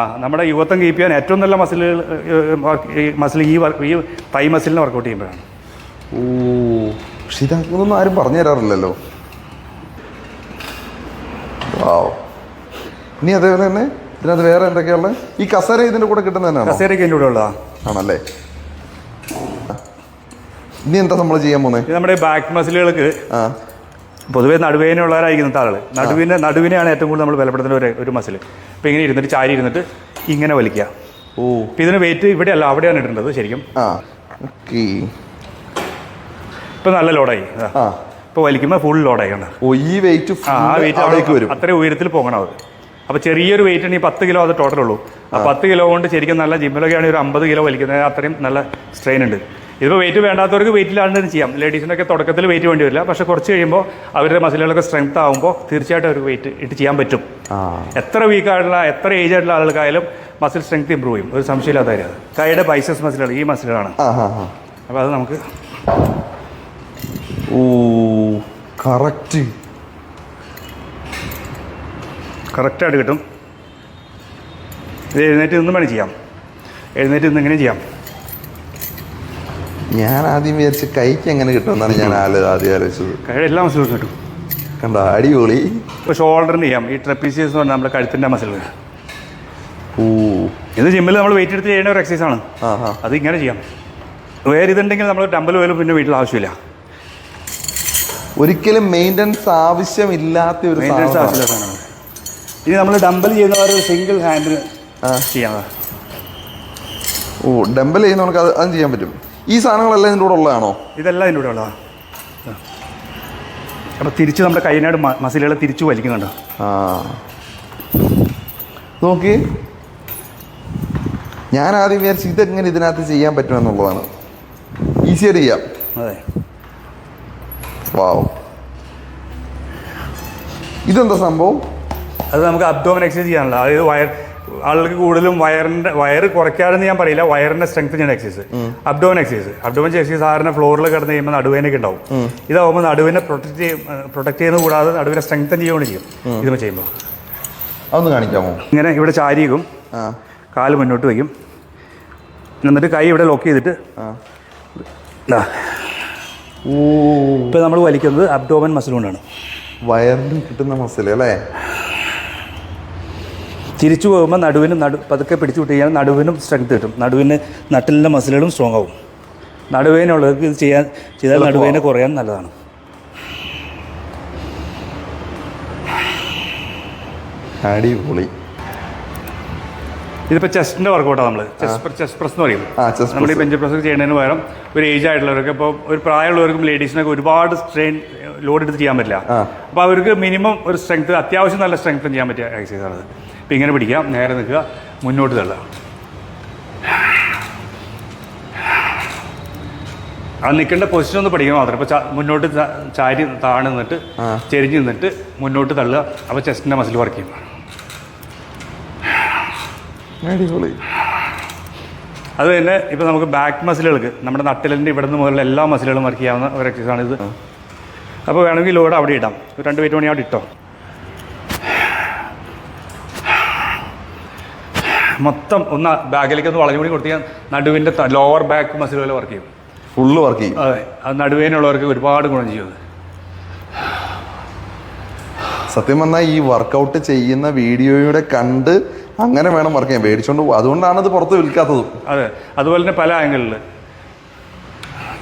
ആ നമ്മുടെ യുവത്വം കീപ്പ് ചെയ്യാൻ ഏറ്റവും നല്ല മസിലുകൾ മസിൽ ഈ വർക്ക് ഈ തൈ മസിലിനെ വർക്കൗട്ട് ചെയ്യുമ്പോഴാണ്. ഓ പക്ഷെ ഇതൊന്നും ആരും പറഞ്ഞു തരാറില്ലല്ലോ വാവ് ഇനി അതേപോലെ തന്നെ ഇതിനകത്ത് വേറെ എന്തൊക്കെയുള്ള ഈ കസേര ഇതിന്റെ കൂടെ കിട്ടുന്ന തന്നെയാണോ? കസേരയ്ക്ക് എന്റെ കൂടെ ഉള്ളതാ. ആണല്ലേ? ഇനി എന്താ നമ്മൾ ചെയ്യാൻ പോകുന്നത് നമ്മുടെ ബാക്ക് മസിലുകൾക്ക് ആ. നടുവേന ഉള്ളവരായിരിക്കുന്ന ആളുകൾ നടുവിനെ നടുവിനെയാണ് ഏറ്റവും കൂടുതൽ നമ്മൾ ബലപ്പെടുത്തുന്ന ഒരു ഒരു മസിൽ അപ്പോൾ ഇങ്ങനെ ഇരുന്നിട്ട് ചാരി ഇരുന്നിട്ട് ഇങ്ങനെ വലിക്കുക. ഓ. ഇപ്പം ഇതിന് വെയിറ്റ് ഇവിടെയല്ല അവിടെയാണ് ഇടേണ്ടത് ശരിക്കും. ആ. ഓക്കെ ഇപ്പം നല്ല ലോഡായി ആ. ഇപ്പൊ വലിക്കുമ്പോൾ ഫുൾ ലോഡ് ഓ ഈ വെയിറ്റ് ആ വെയിറ്റ് അവിടേക്ക് വരും. അത്രയും ഉയരത്തിൽ പോകണം അത്. അപ്പൊ ചെറിയൊരു വെയിറ്റ് ആണ് ഈ പത്ത് കിലോ അത് ടോട്ടൽ ഉള്ളൂ. ആ. പത്ത് കിലോ കൊണ്ട് ശരിക്കും നല്ല ജിമ്മിലൊക്കെ ആണെങ്കിൽ ഒരു അമ്പത് കിലോ വലിക്കുന്നത് അത്രയും നല്ല സ്ട്രെയിൻ ഉണ്ട്. ഇതിപ്പോൾ വെയിറ്റ് വേണ്ടാത്തവർക്ക് വെയിറ്റിലാണ്ട് തന്നെ ചെയ്യാം. ലേഡീസിനൊക്കെ തുടക്കത്തിൽ വെയിറ്റ് വേണ്ടി വരില്ല. പക്ഷെ കുറച്ച് കഴിയുമ്പോൾ അവരുടെ മസിലുകളൊക്കെ സ്ട്രെങ്ത് ആകുമ്പോൾ തീർച്ചയായിട്ടും അവർക്ക് വെയിറ്റ് ഇട്ട് ചെയ്യാൻ പറ്റും. എത്ര വീക്ക് ആയിട്ടുള്ള എത്ര ഏജ് ആയിട്ടുള്ള ആൾക്കായാലും മസിൽ സ്ട്രെങ്ത് ഇമ്പ്രൂവ് ചെയ്യും. ഒരു സംശയമില്ലാത്ത കാര്യം. കൈയുടെ ബൈസസ് മസിലുകൾ ഈ മസിലുകളാണ് അപ്പോൾ അത് നമുക്ക് ഓ കറക്റ്റ് കറക്റ്റായിട്ട് കിട്ടും. ഇത് എഴുന്നേറ്റ് നിന്നും വേണം ചെയ്യാം. എഴുന്നേറ്റ് നിന്ന് ഇങ്ങനെ ചെയ്യാം? ഞാൻ ആദ്യം വിചാരിച്ച് കൈക്ക് എങ്ങനെ കിട്ടുമെന്നാണ് ഞാൻ ആദ്യം ആലോചിച്ചത്. കൈ എല്ലാ മസിലും കിട്ടും. കണ്ടോ അടിപൊളി. ഇപ്പോൾ ഷോൾഡറിന് ചെയ്യാം. ഈ ട്രപ്പീസിയസ് എന്ന് പറഞ്ഞാൽ നമ്മുടെ കഴുത്തിന്റെ മസിൽ ഓ. ഇത് ജിമ്മിൽ നമ്മൾ വെയിറ്റ് എടുത്ത് ചെയ്യുന്ന ഒരു എക്സസൈസ് ആണ്. ആ ആ അത് ഇങ്ങനെ ചെയ്യാം. വേറെ ഇതുണ്ടെങ്കിൽ നമ്മൾ ഡമ്പൽ പോലും പിന്നെ വീട്ടിൽ ആവശ്യമില്ല. ഒരിക്കലും മെയിന്റനൻസ് ആവശ്യമില്ലാത്ത ഒരു മെയിന്റെനൻസ് സാധനമാണ്. ആവശ്യമില്ല സാധനമാണ്. ഇനി നമ്മൾ ഡമ്പൽ ഒരു സിംഗിൾ ഹാൻഡിൽ ആ. ചെയ്യാം ഓ ഡംബൽ ചെയ്യുന്നവർക്ക് അത് അതും ചെയ്യാൻ പറ്റും. ഈ സാധനങ്ങളെല്ലാം ഇതിന്റെ കൂടെ ഉള്ളതാണോ? ഇതെല്ലാം ഇതിന്റെ കൂടെ ഉള്ളതാണ് അപ്പോൾ തിരിച്ച് നമ്മുടെ കൈനാട് മസിലുകൾ തിരിച്ചു വലിക്കുന്നുണ്ട് ആ. നോക്കി ഞാൻ ആദ്യം വിചാരിച്ചു ഇതെങ്ങനെ ഇതിനകത്ത് ചെയ്യാൻ പറ്റുമെന്നുള്ളതാണ്. ഈസിയായിട്ട് ചെയ്യാം. അതെ. വാവ് ഇതെന്താ സംഭവം? അത് നമുക്ക് അബ്ദോമൻ എക്സസൈസ് ചെയ്യാനുള്ള അതായത് വയർ ആളുകൾക്ക് കൂടുതലും വയറിന്റെ വയറ് കുറയ്ക്കാതെന്ന് ഞാൻ പറയില്ല വയറിന്റെ സ്ട്രെങ്ത് ചെയ്യുന്ന exercise abdomen exercise abdomen exercise സാധാരണ ഫ്ലോറിൽ കിടന്ന് കഴിയുമ്പോൾ നടുവേനൊക്കെ ഉണ്ടാവും. ഇതാവുമ്പോൾ നടുവിനെ പ്രൊട്ടക്ട് ചെയ്യും പ്രൊട്ടക്ട് ചെയ്യുന്നത് കൂടാതെ നടുവിനെ സ്ട്രെങ്തൻ ചെയ്യുകയാണ് ചെയ്യും ഇത് ചെയ്യുമ്പോൾ. അതൊന്ന് കാണിക്കാമോ? ഇങ്ങനെ ഇവിടെ ചാരിയും കാൽ മുന്നോട്ട് വയ്ക്കും. എന്നിട്ട് കൈ ഇവിടെ ലോക്ക് ചെയ്തിട്ട് ഇപ്പോൾ നമ്മൾ വലിക്കുന്നത് അബ്ഡോമൻ മസിൽ കൊണ്ടാണ്. വയറിന് കിട്ടുന്ന മസിൽ അല്ലേ? തിരിച്ചു പോകുമ്പോൾ നടുവിന് നടു പതുക്കെ പിടിച്ചു വിട്ട് കഴിഞ്ഞാൽ നടുവിനും സ്ട്രെങ്ത് കിട്ടും. നടുവിന് നട്ടിലിന്റെ മസിലുകളും സ്ട്രോങ് ആവും. നടുവേനുള്ളവർക്ക് ഇത് ചെയ്യാൻ ചെയ്താൽ നടുവേനെ കുറയാൻ നല്ലതാണ്. അടിപൊളി. ഇതിപ്പോൾ ചെസ്റ്റിന്റെ വർക്കൗട്ടാണ് നമ്മൾ ചെസ്റ്റ് ചെസ്റ്റ് പ്രസ് എന്ന് പറയും. നമ്മൾ ഈ ബെഞ്ച് പ്രസ് ചെയ്യുന്നതിന് പകരം ഒരു ഏജ് ആയിട്ടുള്ളവർക്ക് ഇപ്പോൾ ഒരു പ്രായമുള്ളവർക്കും ലേഡീസിനൊക്കെ ഒരുപാട് സ്ട്രെയിൻ ലോഡ് എടുത്ത് ചെയ്യാൻ പറ്റില്ല. അപ്പോൾ അവർക്ക് മിനിമം ഒരു സ്ട്രെങ്ത് അത്യാവശ്യം നല്ല സ്ട്രെങ്ത് ചെയ്യാൻ പറ്റിയ എക്സസൈസ് ആണ് ഇപ്പോൾ ഇങ്ങനെ പിടിക്കാം. നേരെ നിൽക്കുക. മുന്നോട്ട് തള്ളുക. അത് നിൽക്കേണ്ട പൊസിഷൻ ഒന്ന് പഠിക്കണം മാത്രം. ഇപ്പോൾ മുന്നോട്ട് ചാരി താഴെ നിന്നിട്ട് ചെരിഞ്ഞ് നിന്നിട്ട് മുന്നോട്ട് തള്ളുക. അപ്പോൾ ചെസ്റ്റിന്റെ മസിൽ വർക്ക് ചെയ്യും അടിപൊളി. അത് തന്നെ ഇപ്പോൾ നമുക്ക് ബാക്ക് മസിലുകൾക്ക് നമ്മുടെ നട്ടിലിന്റെ ഇവിടുന്ന് മുതലുള്ള എല്ലാ മസിലുകളും വർക്ക് ചെയ്യാവുന്ന ഒരു എക്സസാണ് ഇത് അപ്പോൾ വേണമെങ്കിൽ ലോഡ് അവിടെ ഇടാം. ഒരു രണ്ട് വെയിറ്റ് മണി അവിടെ ഇട്ടോ. മൊത്തം ഒന്ന് ബാക്കിലേക്ക് ഒന്ന് വളഞ്ഞു കൂടി കൊടുത്താൽ നടുവിന്റെ ലോവർ ബാക്ക് മസിലുകൾ വർക്ക് ചെയ്യും. ഫുള്ള് വർക്ക് ചെയ്യും. അതെ. അത് നടുവേനുള്ളവർക്ക് ഒരുപാട് ഗുണം ചെയ്യും. സത്യം പറഞ്ഞാൽ ഈ വർക്കൗട്ട് ചെയ്യുന്ന വീഡിയോയുടെ കണ്ട് അങ്ങനെ വേണം വർക്ക് ചെയ്യാൻ. മേടിച്ചോണ്ട് പോകും അതുകൊണ്ടാണ് അത് പുറത്ത് വിൽക്കാത്തതും. അതെ അതുപോലെ തന്നെ പല ആംഗിളിൽ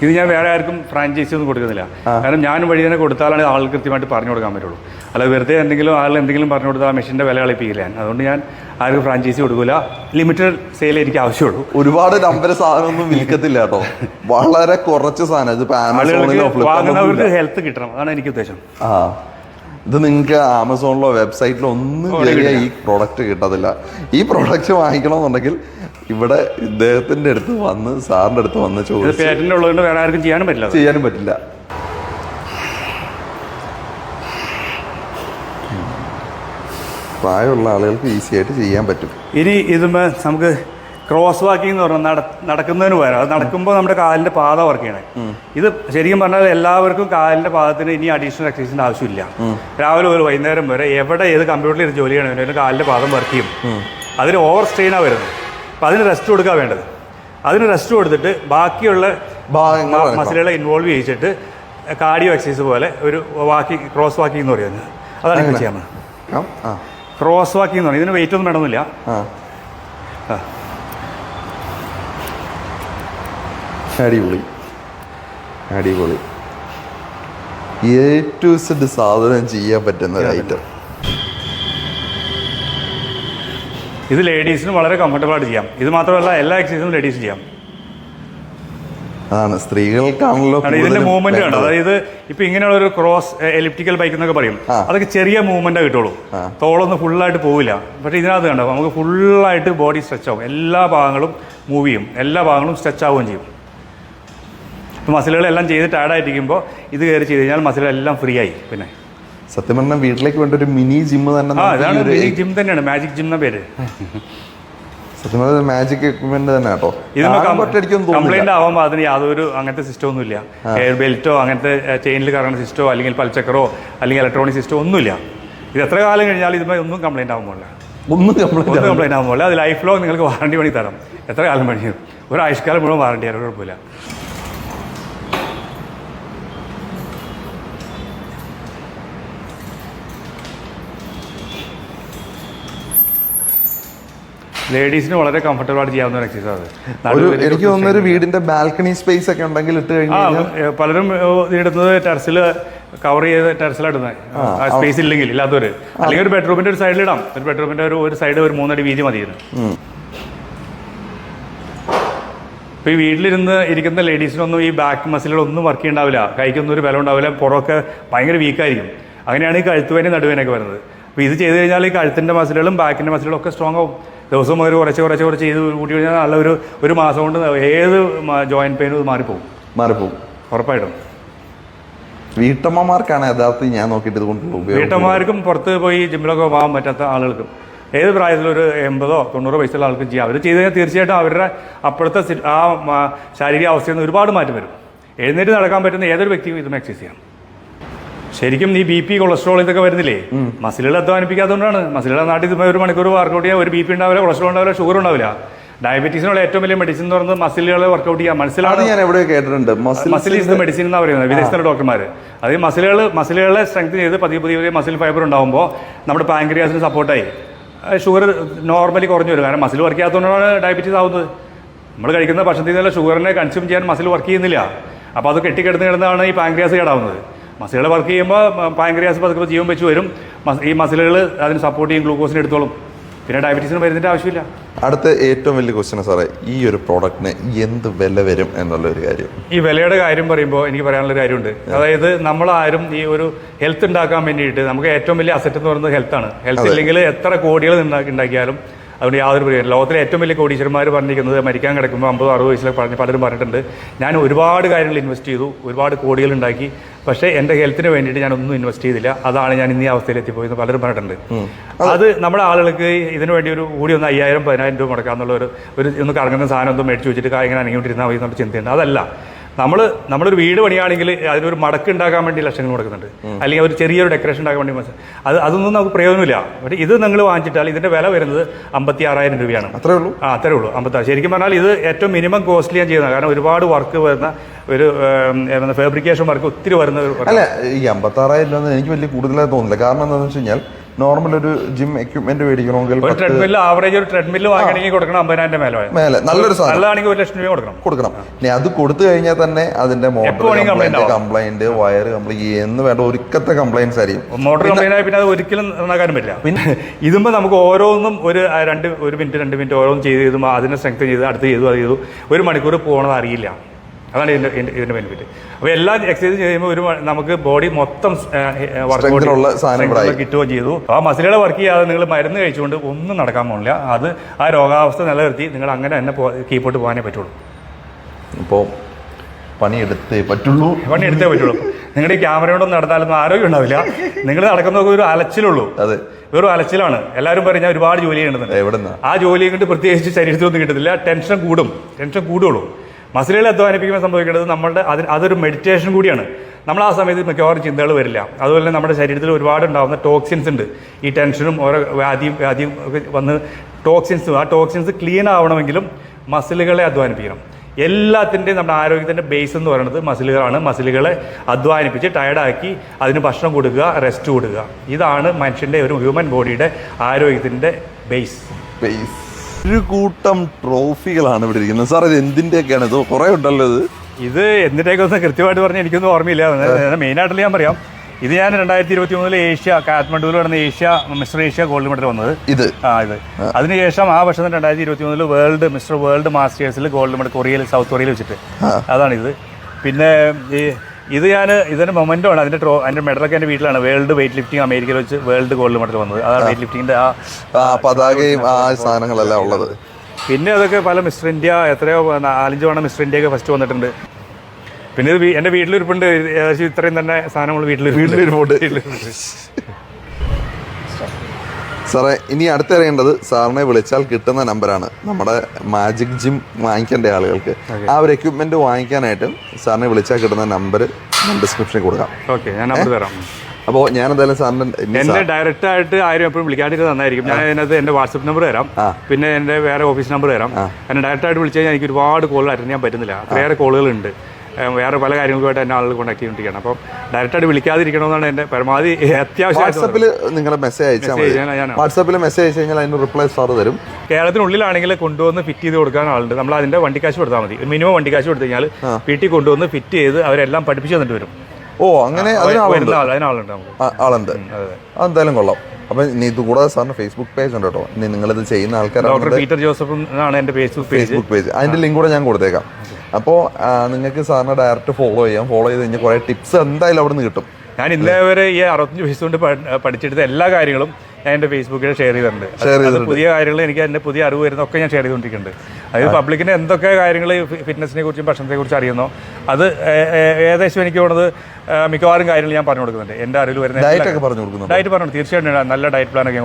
ഇത് ഞാൻ വേറെ ആർക്കും ഫ്രാഞ്ചൈസി ഒന്നും കൊടുക്കുന്നില്ല. കാരണം ഞാൻ വഴി തന്നെ കൊടുത്താലാണ് ആൾക്ക് കൃത്യമായിട്ട് പറഞ്ഞു കൊടുക്കാൻ പറ്റുള്ളൂ. അല്ല വെറുതെ എന്തെങ്കിലും ആൾ എന്തെങ്കിലും പറഞ്ഞു കൊടുത്താൽ ആ മെഷീന്റെ വില കളിപ്പിക്കില്ല ഞാൻ. അതുകൊണ്ട് ഞാൻ ആർക്കും ഫ്രാഞ്ചൈസി കൊടുക്കില്ല ലിമിറ്റഡ് സെയിൽ എനിക്ക് ആവശ്യമുള്ളൂ. ഒരുപാട് നമ്പർ സാധനമൊന്നും വിൽക്കത്തില്ല കേട്ടോ. വളരെ കുറച്ച് സാധനം. ഇത് ആമസോണിലോ ആളുകൾക്ക് വാങ്ങുന്നവർക്ക് ഹെൽത്ത് കിട്ടണം. അതാണ് എനിക്ക് ഉദ്ദേശം. ആ. ഇത് നിങ്ങൾക്ക് ആമസോണിലോ വെബ്സൈറ്റിലോ ഒന്നും ഈ പ്രോഡക്റ്റ് കിട്ടത്തില്ല. ഈ പ്രോഡക്റ്റ് വാങ്ങിക്കണമെന്നുണ്ടെങ്കിൽ ഇവിടെ ഇദ്ദേഹത്തിന്റെ അടുത്ത് വന്ന് സാറിന്റെ അടുത്ത് വന്ന് ചോദിച്ചു വേറെ ആർക്കും ചെയ്യാനും പറ്റില്ല. ചെയ്യാനും പറ്റില്ല. പ്രായമുള്ള ആളുകൾക്ക് ഈസി ആയിട്ട് ചെയ്യാൻ പറ്റും. ഇനി ഇതുമ്പോ നമുക്ക് ക്രോസ് വാക്കിംഗ് എന്ന് പറഞ്ഞാൽ നട നടക്കുന്നതിന് പകരം. അത് നടക്കുമ്പോൾ നമ്മുടെ കാലിന്റെ പാത വർക്ക് ചെയ്യണേ. ഇത് ശരിക്കും പറഞ്ഞാൽ എല്ലാവർക്കും കാലിന്റെ പാദത്തിന് ഇനി അഡീഷണൽ എക്സസൈസിന്റെ ആവശ്യമില്ല. രാവിലെ മുതൽ വൈകുന്നേരം വരെ എവിടെ ഏത് കമ്പ്യൂട്ടറിൽ ഇരുന്ന് ജോലി ചെയ്യണമെങ്കിലും കാലിന്റെ പാദം വർക്ക് ചെയ്യും. അതിന് ഓവർ സ്ട്രെയിനാണ് വരുന്നത്. അപ്പം അതിന് റെസ്റ്റ് കൊടുക്കുക വേണ്ടത്. അതിന് റെസ്റ്റ് കൊടുത്തിട്ട് ബാക്കിയുള്ള ഭാഗങ്ങൾ മസിലുകളെ ഇൻവോൾവ് ചെയ്യിച്ചിട്ട് കാർഡിയോ എക്സസൈസ് പോലെ ഒരു വാക്കിംഗ് ക്രോസ് വാക്കിംഗ് എന്ന് പറയുന്നത്. അതാണ് ഇപ്പോൾ ചെയ്യാൻ ക്രോസ് വാക്കിംഗ് എന്ന് പറയുന്നത് ഇതിന് വെയിറ്റ് ഒന്നും വേണമെന്നില്ല. ആ ആ. അടിപൊളി. അടിപൊളി. എ ടു സെഡ് സാധനം ചെയ്യാൻ പറ്റുന്ന ഒരു ഐറ്റം ഇത് ലേഡീസിന് വളരെ കംഫർട്ടബിൾ ആയിട്ട് ചെയ്യാം. ഇത് മാത്രമല്ല എല്ലാ എക്സസൈസും ലേഡീസ് ചെയ്യാം. അതാണ് സ്ത്രീകൾക്കാണല്ലോ ഇതിന്റെ മൂവ്മെന്റ് ആണ് അതായത് ഇപ്പൊ ഇങ്ങനെയുള്ള ഒരു ക്രോസ് എലിപ്റ്റിക്കൽ ബൈക്ക് എന്നൊക്കെ പറയും. അതൊക്കെ ചെറിയ മൂവ്മെന്റ് കിട്ടുള്ളൂ. തോളൊന്നും ഫുള്ളായിട്ട് പോവില്ല. പക്ഷെ ഇതിനകത്ത് കണ്ടോ നമുക്ക് ഫുള്ളായിട്ട് ബോഡി സ്ട്രെച്ച് ആവും. എല്ലാ ഭാഗങ്ങളും മൂവ് ചെയ്യും. എല്ലാ ഭാഗങ്ങളും സ്ട്രെച്ച് ആവുകയും ചെയ്യും. ഇപ്പം മസിലുകളെല്ലാം ചെയ്ത് ടയർഡായിട്ടിരിക്കുമ്പോൾ ഇത് കയറി ചെയ്ത് കഴിഞ്ഞാൽ മസിലെല്ലാം ഫ്രീ ആയി പിന്നെ. സത്യം പറഞ്ഞാൽ വീട്ടിലേക്ക് വേണ്ട ഒരു മിനി ജിം തന്നെ ആ ഇതാണ് ജിം തന്നെയാണ് മാജിക് ജിം എന്ന പേര്. സത്യം പറഞ്ഞാൽ മാജിക് എക്യുപ്മെന്റ് തന്നെ കേട്ടോ. കംപ്ലൈന്റ് ആവുമ്പോൾ അതിന് യാതൊരു അങ്ങനത്തെ സിസ്റ്റം ഒന്നുമില്ല. എയർ ബെൽറ്റോ അങ്ങനത്തെ ചെയിനിൽ കറങ്ങുന്ന സിസ്റ്റോ അല്ലെങ്കിൽ പൽച്ചക്കറോ അല്ലെങ്കിൽ ഇലക്ട്രോണിക് സിസ്റ്റോ ഒന്നുമില്ല. ഇത് എത്ര കാലം കഴിഞ്ഞാൽ ഇതുമായി ഒന്നും കംപ്ലൈന്റ് പോകില്ല ഒന്നും കംപ്ലൈന്റ് കംപ്ലൈന്റ് ആവുമ്പോൾ അത് ലൈഫ് ലോങ് നിങ്ങൾക്ക് വാറണ്ടി വേണ്ടി തരാം. എത്ര കാലം പണിയും? ഒരു ആയുഷ്കാലം മുഴുവൻ വാറണ്ടി ആരും കുഴപ്പമില്ല. ലേഡീസിന് വളരെ കംഫർട്ടബിൾ ആയിട്ട് ചെയ്യാവുന്ന ഒരു എക്സസൈസ് അത് ഒരു എനിക്ക് തോന്നുന്ന ഒരു വീടിന്റെ ബാൽക്കണി സ്പേസ് ഒക്കെ ഉണ്ടെങ്കിൽ ഇട്ട് കഴിഞ്ഞാൽ പലരും ഇടുന്നത്. ടെറസിൽ കവർ ചെയ്ത് ടെറസിലിടുന്നത് സ്പേസ് ഇല്ലെങ്കിൽ ഇല്ലാത്തവര്. അല്ലെങ്കിൽ ഒരു ബെഡ്റൂമിന്റെ ഒരു സൈഡിൽ ഇടാം. ഒരു ബെഡ്റൂമിന്റെ ഒരു ഒരു സൈഡ് ഒരു മൂന്നടി വീതി മതിയിരുന്നു ഉം. ഇപ്പൊ ഈ വീട്ടിലിരുന്ന് ഇരിക്കുന്ന ലേഡീസിനൊന്നും ഈ ബാക്ക് മസിലുകളൊന്നും വർക്ക് ചെയ്യണ്ടാവില്ല. കൈക്കൊന്നും ഒരു ബലം ഉണ്ടാവില്ല. പുറമൊക്കെ ഭയങ്കര വീക്കായിരിക്കും അങ്ങനെയാണ് ഈ കഴുത്തുവേനയും നടുവേനൊക്കെ വരുന്നത്. അപ്പോൾ ഇത് ചെയ്ത് കഴിഞ്ഞാൽ ഈ കഴുത്തിന്റെ മസിലുകളും ബാക്കിന്റെ മസിലുകളും ഒക്കെ സ്ട്രോങ് ആവും. ദിവസം ഒരു കുറച്ച് കുറച്ച് കുറച്ച് ചെയ്ത് കൂട്ടി കഴിഞ്ഞാൽ നല്ല ഒരു ഒരു മാസം കൊണ്ട് ഏത് ജോയിന്റ് പെയിനും ഇത് മാറിപ്പോകും മാറിപ്പോവും. ഉറപ്പായിട്ടും. വീട്ടമ്മമാർക്കാണ് യഥാർത്ഥത്തിൽ ഞാൻ നോക്കിയിട്ട് ഇത് ഉപയോഗം. വീട്ടമ്മമാർക്കും പുറത്ത് പോയി ജിമ്മിലൊക്കെ പോകാൻ പറ്റാത്ത ആളുകൾക്കും. ഏത് പ്രായത്തിലൊരു എൺപതോ തൊണ്ണൂറോ വയസ്സുള്ള ആൾക്കും ചെയ്യാം. അവർ ചെയ്ത് കഴിഞ്ഞാൽ തീർച്ചയായിട്ടും അവരുടെ അപ്പോഴത്തെ ആ ശാരീരിക അവസ്ഥയിൽ നിന്ന് ഒരുപാട് മാറ്റം വരും. എഴുന്നേറ്റ് നടക്കാൻ പറ്റുന്ന ഏതൊരു വ്യക്തിയും ഇതും എക്സസൈസ് ചെയ്യാം. ശരിക്കും നീ ബി പി കൊളസ്ട്രോൾ ഇതൊക്കെ വരുന്നില്ലേ? മസിലുകൾ അധ്വാനിപ്പിക്കാത്തതുകൊണ്ടാണ്. മസിലുകൾ നാട്ടിൽ ഇതുമായി ഒരു മണിക്കൂർ വർക്കൗട്ട് ചെയ്യാൻ ഒരു ബി പി ഉണ്ടാവില്ല കൊളസ്ട്രോൾ ഉണ്ടാവില്ല ഷുഗർ ഉണ്ടാവില്ല. ഡയബറ്റീസിനുള്ള ഏറ്റവും വലിയ മെഡിസിൻ എന്ന് പറയുന്നത് മസിലുകളെ വർക്കൗട്ട് ചെയ്യാൻ. അത് മനസ്സിലാണ് ഞാൻ എവിടെ കേട്ടിട്ടുണ്ട്. മസിൽ ഇസ് മെഡിസിൻ എന്ന് പറയുന്നത് വിദേശത്തുള്ള ഡോക്ടർമാർ അത് മസിലുകൾ മസിലുകളെ സ്ട്രെങ്ത് ചെയ്ത് പതിയെ പുതിയ പുതിയ മസിൽ ഫൈബർ ഉണ്ടാവുമ്പോൾ നമ്മുടെ പാങ്ക്രിയാസിന് സപ്പോർട്ടായി ഷുഗർ നോർമലി കുറഞ്ഞു വരും. കാരണം മസിൽ വർക്ക് ചെയ്യാത്തതുകൊണ്ടാണ് ഡയബറ്റീസ് ആവുന്നത്. നമ്മൾ കഴിക്കുന്ന ഭക്ഷണത്തിൽ നിന്നുള്ള ഷുഗറിനെ കൺസ്യൂം ചെയ്യാൻ മസിൽ വർക്ക് ചെയ്യുന്നില്ല. അപ്പോൾ അത് കെട്ടിക്കിടന്ന് കിടന്നാണ് ഈ പാങ്ക്രിയാസ് കേടാവുന്നത്. മസിലുകൾ വർക്ക് ചെയ്യുമ്പോൾ പാങ്ക്രിയാസ് പതുക്കെ ജീവൻ വെച്ച് വരും. ഈ മസിലുകൾ അതിന് സപ്പോർട്ട് ചെയ്യും ഗ്ലൂക്കോസിന് എടുത്തോളും. പിന്നെ ഡയബറ്റീസിന് വരുന്നതിന്റെ ആവശ്യമില്ല. അടുത്ത ഏറ്റവും വലിയ ക്വസ്റ്റ്യൻ സാറേ ഈ ഒരു പ്രോഡക്റ്റിന് എന്ത് വില വരും എന്നുള്ള ഒരു കാര്യം? ഈ വിലയുടെ കാര്യം പറയുമ്പോൾ എനിക്ക് പറയാനുള്ള ഒരു കാര്യമുണ്ട് അതായത് നമ്മളാരും ഈ ഒരു ഹെൽത്ത് ഉണ്ടാക്കാൻ വേണ്ടിയിട്ട് നമുക്ക് ഏറ്റവും വലിയ അസറ്റ് എന്ന് പറയുന്നത് ഹെൽത്താണ് ഹെൽത്ത് ഇല്ലെങ്കിൽ എത്ര കോടികൾ ഉണ്ടാക്കി- ഉണ്ടാക്കിയാലും അതുകൊണ്ട് യാതൊരു പ്രയോജനം ലോകത്തിലെ ഏറ്റവും വലിയ കോടീശ്വരന്മാർ പറഞ്ഞിരിക്കുന്നത് മരിക്കാൻ കിടക്കുമ്പോൾ അമ്പതോ അറുപത് വയസ്സിലൊക്കെ പറഞ്ഞ് പലരും പറഞ്ഞിട്ടുണ്ട്. ഞാൻ ഒരുപാട് കാര്യങ്ങൾ ഇൻവെസ്റ്റ് ചെയ്തു ഒരുപാട് കോടികൾ ഉണ്ടാക്കി പക്ഷേ എന്റെ ഹെൽത്തിന് വേണ്ടിയിട്ട് ഞാൻ ഒന്നും ഇൻവെസ്റ്റ് ചെയ്തില്ല. അതാണ് ഞാൻ ഇന്നീ അവസ്ഥയിൽ എത്തിപ്പോയെന്ന് പലരും പറഞ്ഞിട്ടുണ്ട്. അത് നമ്മുടെ ആളുകൾക്ക് ഇതിനു വേണ്ടി ഒരു കൂടി ഒന്ന് അയ്യായിരം പതിനായിരം രൂപ മുടക്കാന്നുള്ള ഒരു ഒരു ഒന്ന് കറങ്ങുന്ന സാധനം ഒന്നും മേടിച്ച് വെച്ചിട്ട് കാര്യങ്ങൾ അനങ്ങിക്കൊണ്ടിരുന്നാൽ മതി എന്നുള്ള ചിന്തയുണ്ട്. അതല്ല. നമ്മൾ നമ്മളൊരു വീട് പണിയാണെങ്കിൽ അതിനൊരു മടക്ക് ഉണ്ടാക്കാൻ വേണ്ടി ലക്ഷങ്ങൾ കൊടുക്കുന്നുണ്ട് അല്ലെങ്കിൽ ഒരു ചെറിയൊരു ഡെക്കറേഷൻ ഉണ്ടാക്കാൻ വേണ്ടി അത് അതൊന്നും നമുക്ക് പ്രയോജനമില്ല. പക്ഷേ ഇത് നിങ്ങൾ വാങ്ങിച്ചിട്ടാൽ ഇതിന്റെ വില വരുന്നത് അമ്പത്തി ആറായിരം രൂപയാണ്. അത്രേ ഉള്ളൂ? ആ അത്രേ ഉള്ളൂ. അമ്പത്താറ് ശരിക്കും പറഞ്ഞാൽ ഇത് ഏറ്റവും മിനിമം കോസ്റ്റ്ലി ഞാൻ ചെയ്യുന്നത് കാരണം ഒരുപാട് വർക്ക് വരുന്ന ഒരു ഫാബ്രിക്കേഷൻ വർക്ക് ഒത്തിരി വരുന്ന ഒരു അല്ല ഈ അമ്പത്താറായിരം രൂപ എനിക്ക് വലിയ കൂടുതലായി തോന്നുന്നില്ല. കാരണം എന്താണെന്ന് വെച്ച് കഴിഞ്ഞാൽ നോർമൽ ഒരു ജിം എക്യുപ്മെന്റ് മേടിക്കണമെങ്കിൽ ഒരു ട്രെഡ്മില്ല് ആവറേജ് ഒരു ട്രെഡ്മിൽ വാങ്ങണമെങ്കിൽ കൊടുക്കണം അമ്പതിനായിരം മേലെ. മേലെ. നല്ലൊരു സാധനം. നല്ലതാണെങ്കിൽ ഒരു ലക്ഷം രൂപ കൊടുക്കണം. കൊടുക്കണം. ഇനി അത് കൊടുത്തു കഴിഞ്ഞാൽ തന്നെ അതിന്റെ മോട്ടർ കംപ്ലൈന്റ് വയർ കംപ്ലൈന്റ് എന്ന് വേണ്ട ഒരുക്കത്തെ കംപ്ലൈൻസ് ആയിരിക്കും. മോട്ടോർ കംപ്ലൈന്റ് ആയി പിന്നെ അത് ഒരിക്കലും നന്നാക്കാനും പറ്റില്ല. പിന്നെ [laughs] ഇതുമ്പോൾ നമുക്ക് ഓരോന്നും ഒരു രണ്ട് ഒരു മിനിറ്റ് രണ്ട് മിനിറ്റ് ഓരോന്നും ചെയ്ത് ചെയ്തും അതിനെ സ്ട്രെങ്ത് ചെയ്ത് അടുത്ത് ചെയ്തു അത് ചെയ്തു. ഒരു മണിക്കൂർ പോകണത് അറിയില്ല. അതാണ് ഇതിന്റെ ഇതിന്റെ ബെനിഫിറ്റ് അപ്പോൾ എല്ലാ എക്സസൈസ് ചെയ്യുമ്പോൾ ഒരു നമുക്ക് ബോഡി മൊത്തം ആയി. കിട്ടുകയും ചെയ്തു. ആ മസിലുകളെ വർക്ക് ചെയ്യാതെ നിങ്ങൾ മരുന്ന് കഴിച്ചുകൊണ്ട് ഒന്നും നടക്കാൻ പോകില്ല അത് ആ രോഗാവസ്ഥ നിലനിർത്തി നിങ്ങൾ അങ്ങനെ തന്നെ കീപ്പോട്ട് പോകാനേ പറ്റുള്ളൂ. ഇപ്പോൾ പണിയെടുത്തേ പറ്റുള്ളൂ. പണിയെടുത്തേ പറ്റുള്ളൂ. നിങ്ങളുടെ ഈ ക്യാമറ കൊണ്ടൊന്നും നടന്നാലൊന്നും ആരോഗ്യം ഉണ്ടാവില്ല. നിങ്ങൾ നടക്കുന്നതൊക്കെ ഒരു അലച്ചിലുള്ളൂ. അതെ. വെറും അലച്ചിലാണ്. എല്ലാവരും പറയും ഞാൻ ഒരുപാട് ജോലി ചെയ്യണമെന്നുണ്ട് ആ ജോലി കൊണ്ട് പ്രത്യേകിച്ച് ശരീരത്തിലൊന്നും കിട്ടത്തില്ല. ടെൻഷൻ കൂടും. ടെൻഷൻ കൂടുള്ളൂ. മസിലുകളെ അധ്വാനിപ്പിക്കുമ്പോൾ സംഭവിക്കേണ്ടത് നമ്മളുടെ അത് അതൊരു മെഡിറ്റേഷൻ കൂടിയാണ്. നമ്മൾ ആ സമയത്ത് മിക്കവാറും ചിന്തകൾ വരില്ല. അതുപോലെ തന്നെ നമ്മുടെ ശരീരത്തിൽ ഒരുപാട് ഉണ്ടാകുന്ന ടോക്സിൻസ് ഉണ്ട്. ഈ ടെൻഷനും ഓരോ വ്യാധിയും വ്യാധിയും ഒക്കെ വന്ന് ടോക്സിൻസ് ആ ടോക്സിൻസ് ക്ലീൻ ആവണമെങ്കിലും മസിലുകളെ അധ്വാനിപ്പിക്കണം. എല്ലാത്തിന്റെയും നമ്മുടെ ആരോഗ്യത്തിന്റെ ബേസ് എന്ന് പറയുന്നത് മസിലുകളാണ്. മസിലുകളെ അധ്വാനിപ്പിച്ച് ടയർഡാക്കി അതിന് ഭക്ഷണം കൊടുക്കുക റെസ്റ്റ് കൊടുക്കുക. ഇതാണ് മനുഷ്യന്റെ ഒരു ഹ്യൂമൻ ബോഡിയുടെ ആരോഗ്യത്തിന്റെ ബേസ് Space. ഒരു കൂട്ടം ട്രോഫികളാണ് ഇവിടെ ഇരിക്കുന്നത്. സാർ ഇത് എന്തിന്റെയൊക്കെയാണ്? ഇത് കുറെ ഉണ്ടല്ലോ ഇത്. ഇത് എന്തിന്റെയൊക്കെ കൃത്യമായിട്ട് പറഞ്ഞാൽ എനിക്കൊന്നും ഓർമ്മയില്ല. മെയിൻ ആയിട്ട് ഞാൻ പറയാം. ഇത് ഞാൻ രണ്ടായിരത്തി ഇരുപത്തി മൂന്നിൽ ഏഷ്യ കാഠ്മണ്ഡുവിൽ നടന്ന Asia mister Asia gold medal വന്നത്? ഇത്. ആ ഇത്. അതിനുശേഷം ആ വർഷം രണ്ടായിരത്തി ഇരുപത്തി മൂന്നിൽ വേൾഡ് മിസ്റ്റർ വേൾഡ് മാസ്റ്റേഴ്സിൽ ഗോൾഡ് മെഡൽ കൊറിയയിൽ സൗത്ത് കൊറിയയിൽ വെച്ചിട്ട്. അതാണിത്. പിന്നെ ഈ ഇത് ഞാൻ ഇതിന്റെ മൊമെന്റോ ആണ്. അതിന്റെ ട്രോ അതിന്റെ മെഡലൊക്കെ എന്റെ വീട്ടിലാണ്. വേൾഡ് വെയിറ്റ് ലിഫ്റ്റിംഗ് അമേരിക്കയിൽ വെച്ച് വേൾഡ് ഗോൾഡ് മെഡൽ വന്നത്. അതാണ് വെയിറ്റ് ലിഫ്റ്റിംഗിന്റെ ആ പതാകയും ആ സാധനങ്ങളെല്ലാം ഉള്ളത്. പിന്നെ അതൊക്കെ പല മിസ്റ്റർ ഇന്ത്യ എത്രയോ നാലഞ്ച് വേണം മിസ്റ്റർ ഇന്ത്യയൊക്കെ ഫസ്റ്റ് വന്നിട്ടുണ്ട്. പിന്നെ ഇത് എന്റെ വീട്ടിലിരിപ്പുണ്ട്. ഏകദേശം ഇത്രയും തന്നെ സാധനങ്ങൾ വീട്ടിൽ വീട്ടിലിരിപ്പുണ്ട്. സാറേ ഇനി അടുത്തറിയേണ്ടത് സാറിനെ വിളിച്ചാൽ കിട്ടുന്ന നമ്പറാണ്. നമ്മുടെ മാജിക് ജിം വാങ്ങിക്കേണ്ട ആളുകൾക്ക്. ആ ഒരു എക്യുപ്മെന്റ് വാങ്ങിക്കാനായിട്ടും സാറിനെ വിളിച്ചാൽ കിട്ടുന്ന നമ്പർ ഡിസ്ക്രിപ്ഷനിൽ കൊടുക്കാം. ഓക്കെ ഞാൻ നമ്പർ തരാം. അപ്പോൾ ഞാൻ എന്തായാലും സാറിന് എന്നെ ഡയറക്റ്റ് ആയിട്ട് ആരും എപ്പോഴും വിളിക്കാണ്ടിരിക്കുന്നത് നന്നായിരിക്കും. ഞാൻ അതിനകത്ത് എന്റെ വാട്സപ്പ് നമ്പർ തരാം. പിന്നെ എന്റെ വേറെ ഓഫീസ് നമ്പർ തരാം. എന്നെ ഡയറക്റ്റ് ആയിട്ട് വിളിച്ചാൽ കഴിഞ്ഞാൽ എനിക്ക് ഒരുപാട് കോൾ അറ്റൻഡ് ചെയ്യാൻ പറ്റുന്നില്ല. അത്രയേറെ കോളുകളുണ്ട്. ഏഹ് വേറെ പല കാര്യങ്ങൾക്കുമായിട്ട് എന്നെ ആളുകൾ കോൺടാക്ട് ചെയ്തുകൊണ്ടിരിക്കുകയാണ്. അപ്പം ഡയറക്റ്റായിട്ട് വിളിക്കാതിരിക്കണമെന്നാണ് എന്റെ പരമാവധി അത്യാവശ്യം വാട്സപ്പിൽ നിങ്ങളുടെ മെസ്സേജ് അയച്ചാൽ വാട്സപ്പിൽ മെസ്സേജ് അയച്ചു കഴിഞ്ഞാൽ അതിന് റിപ്ലൈ സാർ തരും. കേരളത്തിനുള്ളിലാണെങ്കിൽ കൊണ്ടുവന്ന് ഫിറ്റ് ചെയ്ത് കൊടുക്കാൻ ആളുണ്ട്. നമ്മൾ അതിന്റെ വണ്ടി കാശ് കൊടുത്താൽ മതി. മിനിമം വണ്ടി കാശ് കൊടുത്തു കഴിഞ്ഞാൽ വീട്ടിൽ കൊണ്ടുവന്ന് ഫിറ്റ് ചെയ്ത് അവരെല്ലാം പഠിപ്പിച്ചു തന്നിട്ട് വരും. ഓ അങ്ങനെ അതിനാളുണ്ട് ആളുണ്ട്. അതെ അതെന്തായാലും കൊള്ളാം. അപ്പം ഇത് കൂടാതെ സാറിന് ഫേസ്ബുക്ക് പേജ് ഉണ്ട് കേട്ടോ. നിങ്ങളിത് ചെയ്യുന്ന ഡോക്ടർ ആൾക്കാരാണ് പീറ്റർ ജോസഫ് എന്നാണ് എന്റെ ഫേസ്ബുക്ക് പേജ് ഫേസ്ബുക്ക് പേജ് അതിന്റെ ലിങ്ക് കൂടെ ഞാൻ കൊടുത്തേക്കാം. അപ്പോൾ നിങ്ങൾക്ക് സാറിനെ ഡയറക്റ്റ് ഫോളോ ചെയ്യാം. ഫോളോ ചെയ്ത് കഴിഞ്ഞാൽ കുറേ ടിപ്സ് എന്തായാലും അവിടെ നിന്ന് കിട്ടും. ഞാൻ ഇന്നേ വരെ ഈ അറുപത്തഞ്ച് വയസ്സ് കൊണ്ട് പഠിച്ചെടുത്ത എല്ലാ കാര്യങ്ങളും ഞാൻ എന്റെ ഫേസ്ബുക്കിൽ ഷെയർ ചെയ്തിട്ടുണ്ട്. ഷെയർ ചെയ്തിട്ടുണ്ട്. പുതിയ കാര്യങ്ങൾ എനിക്ക് എന്റെ പുതിയ അറിവ് വരുന്നതൊക്കെ ഞാൻ ഷെയർ ചെയ്തുകൊണ്ടിരിക്കുന്നുണ്ട്. അതായത് പബ്ലിക്കിന് എന്തൊക്കെ കാര്യങ്ങൾ ഫിറ്റ്നസിനെ കുറിച്ചും ഭക്ഷണത്തെ കുറിച്ചും അറിയുന്നോ അത് ഏകദേശം എനിക്ക് തോന്നുന്നത് മിക്കവാറും കാര്യങ്ങൾ ഞാൻ പറഞ്ഞു കൊടുക്കുന്നുണ്ട്. എന്റെ അറിവിൽ വരുന്ന ഡയറ്റ് ഒക്കെ പറഞ്ഞു കൊടുക്കുന്നു ഡയറ്റ് പറഞ്ഞു തീർച്ചയായിട്ടും നല്ല ഡയറ്റ് പ്ലാനൊക്കെ ഞാൻ കൊടുക്കും.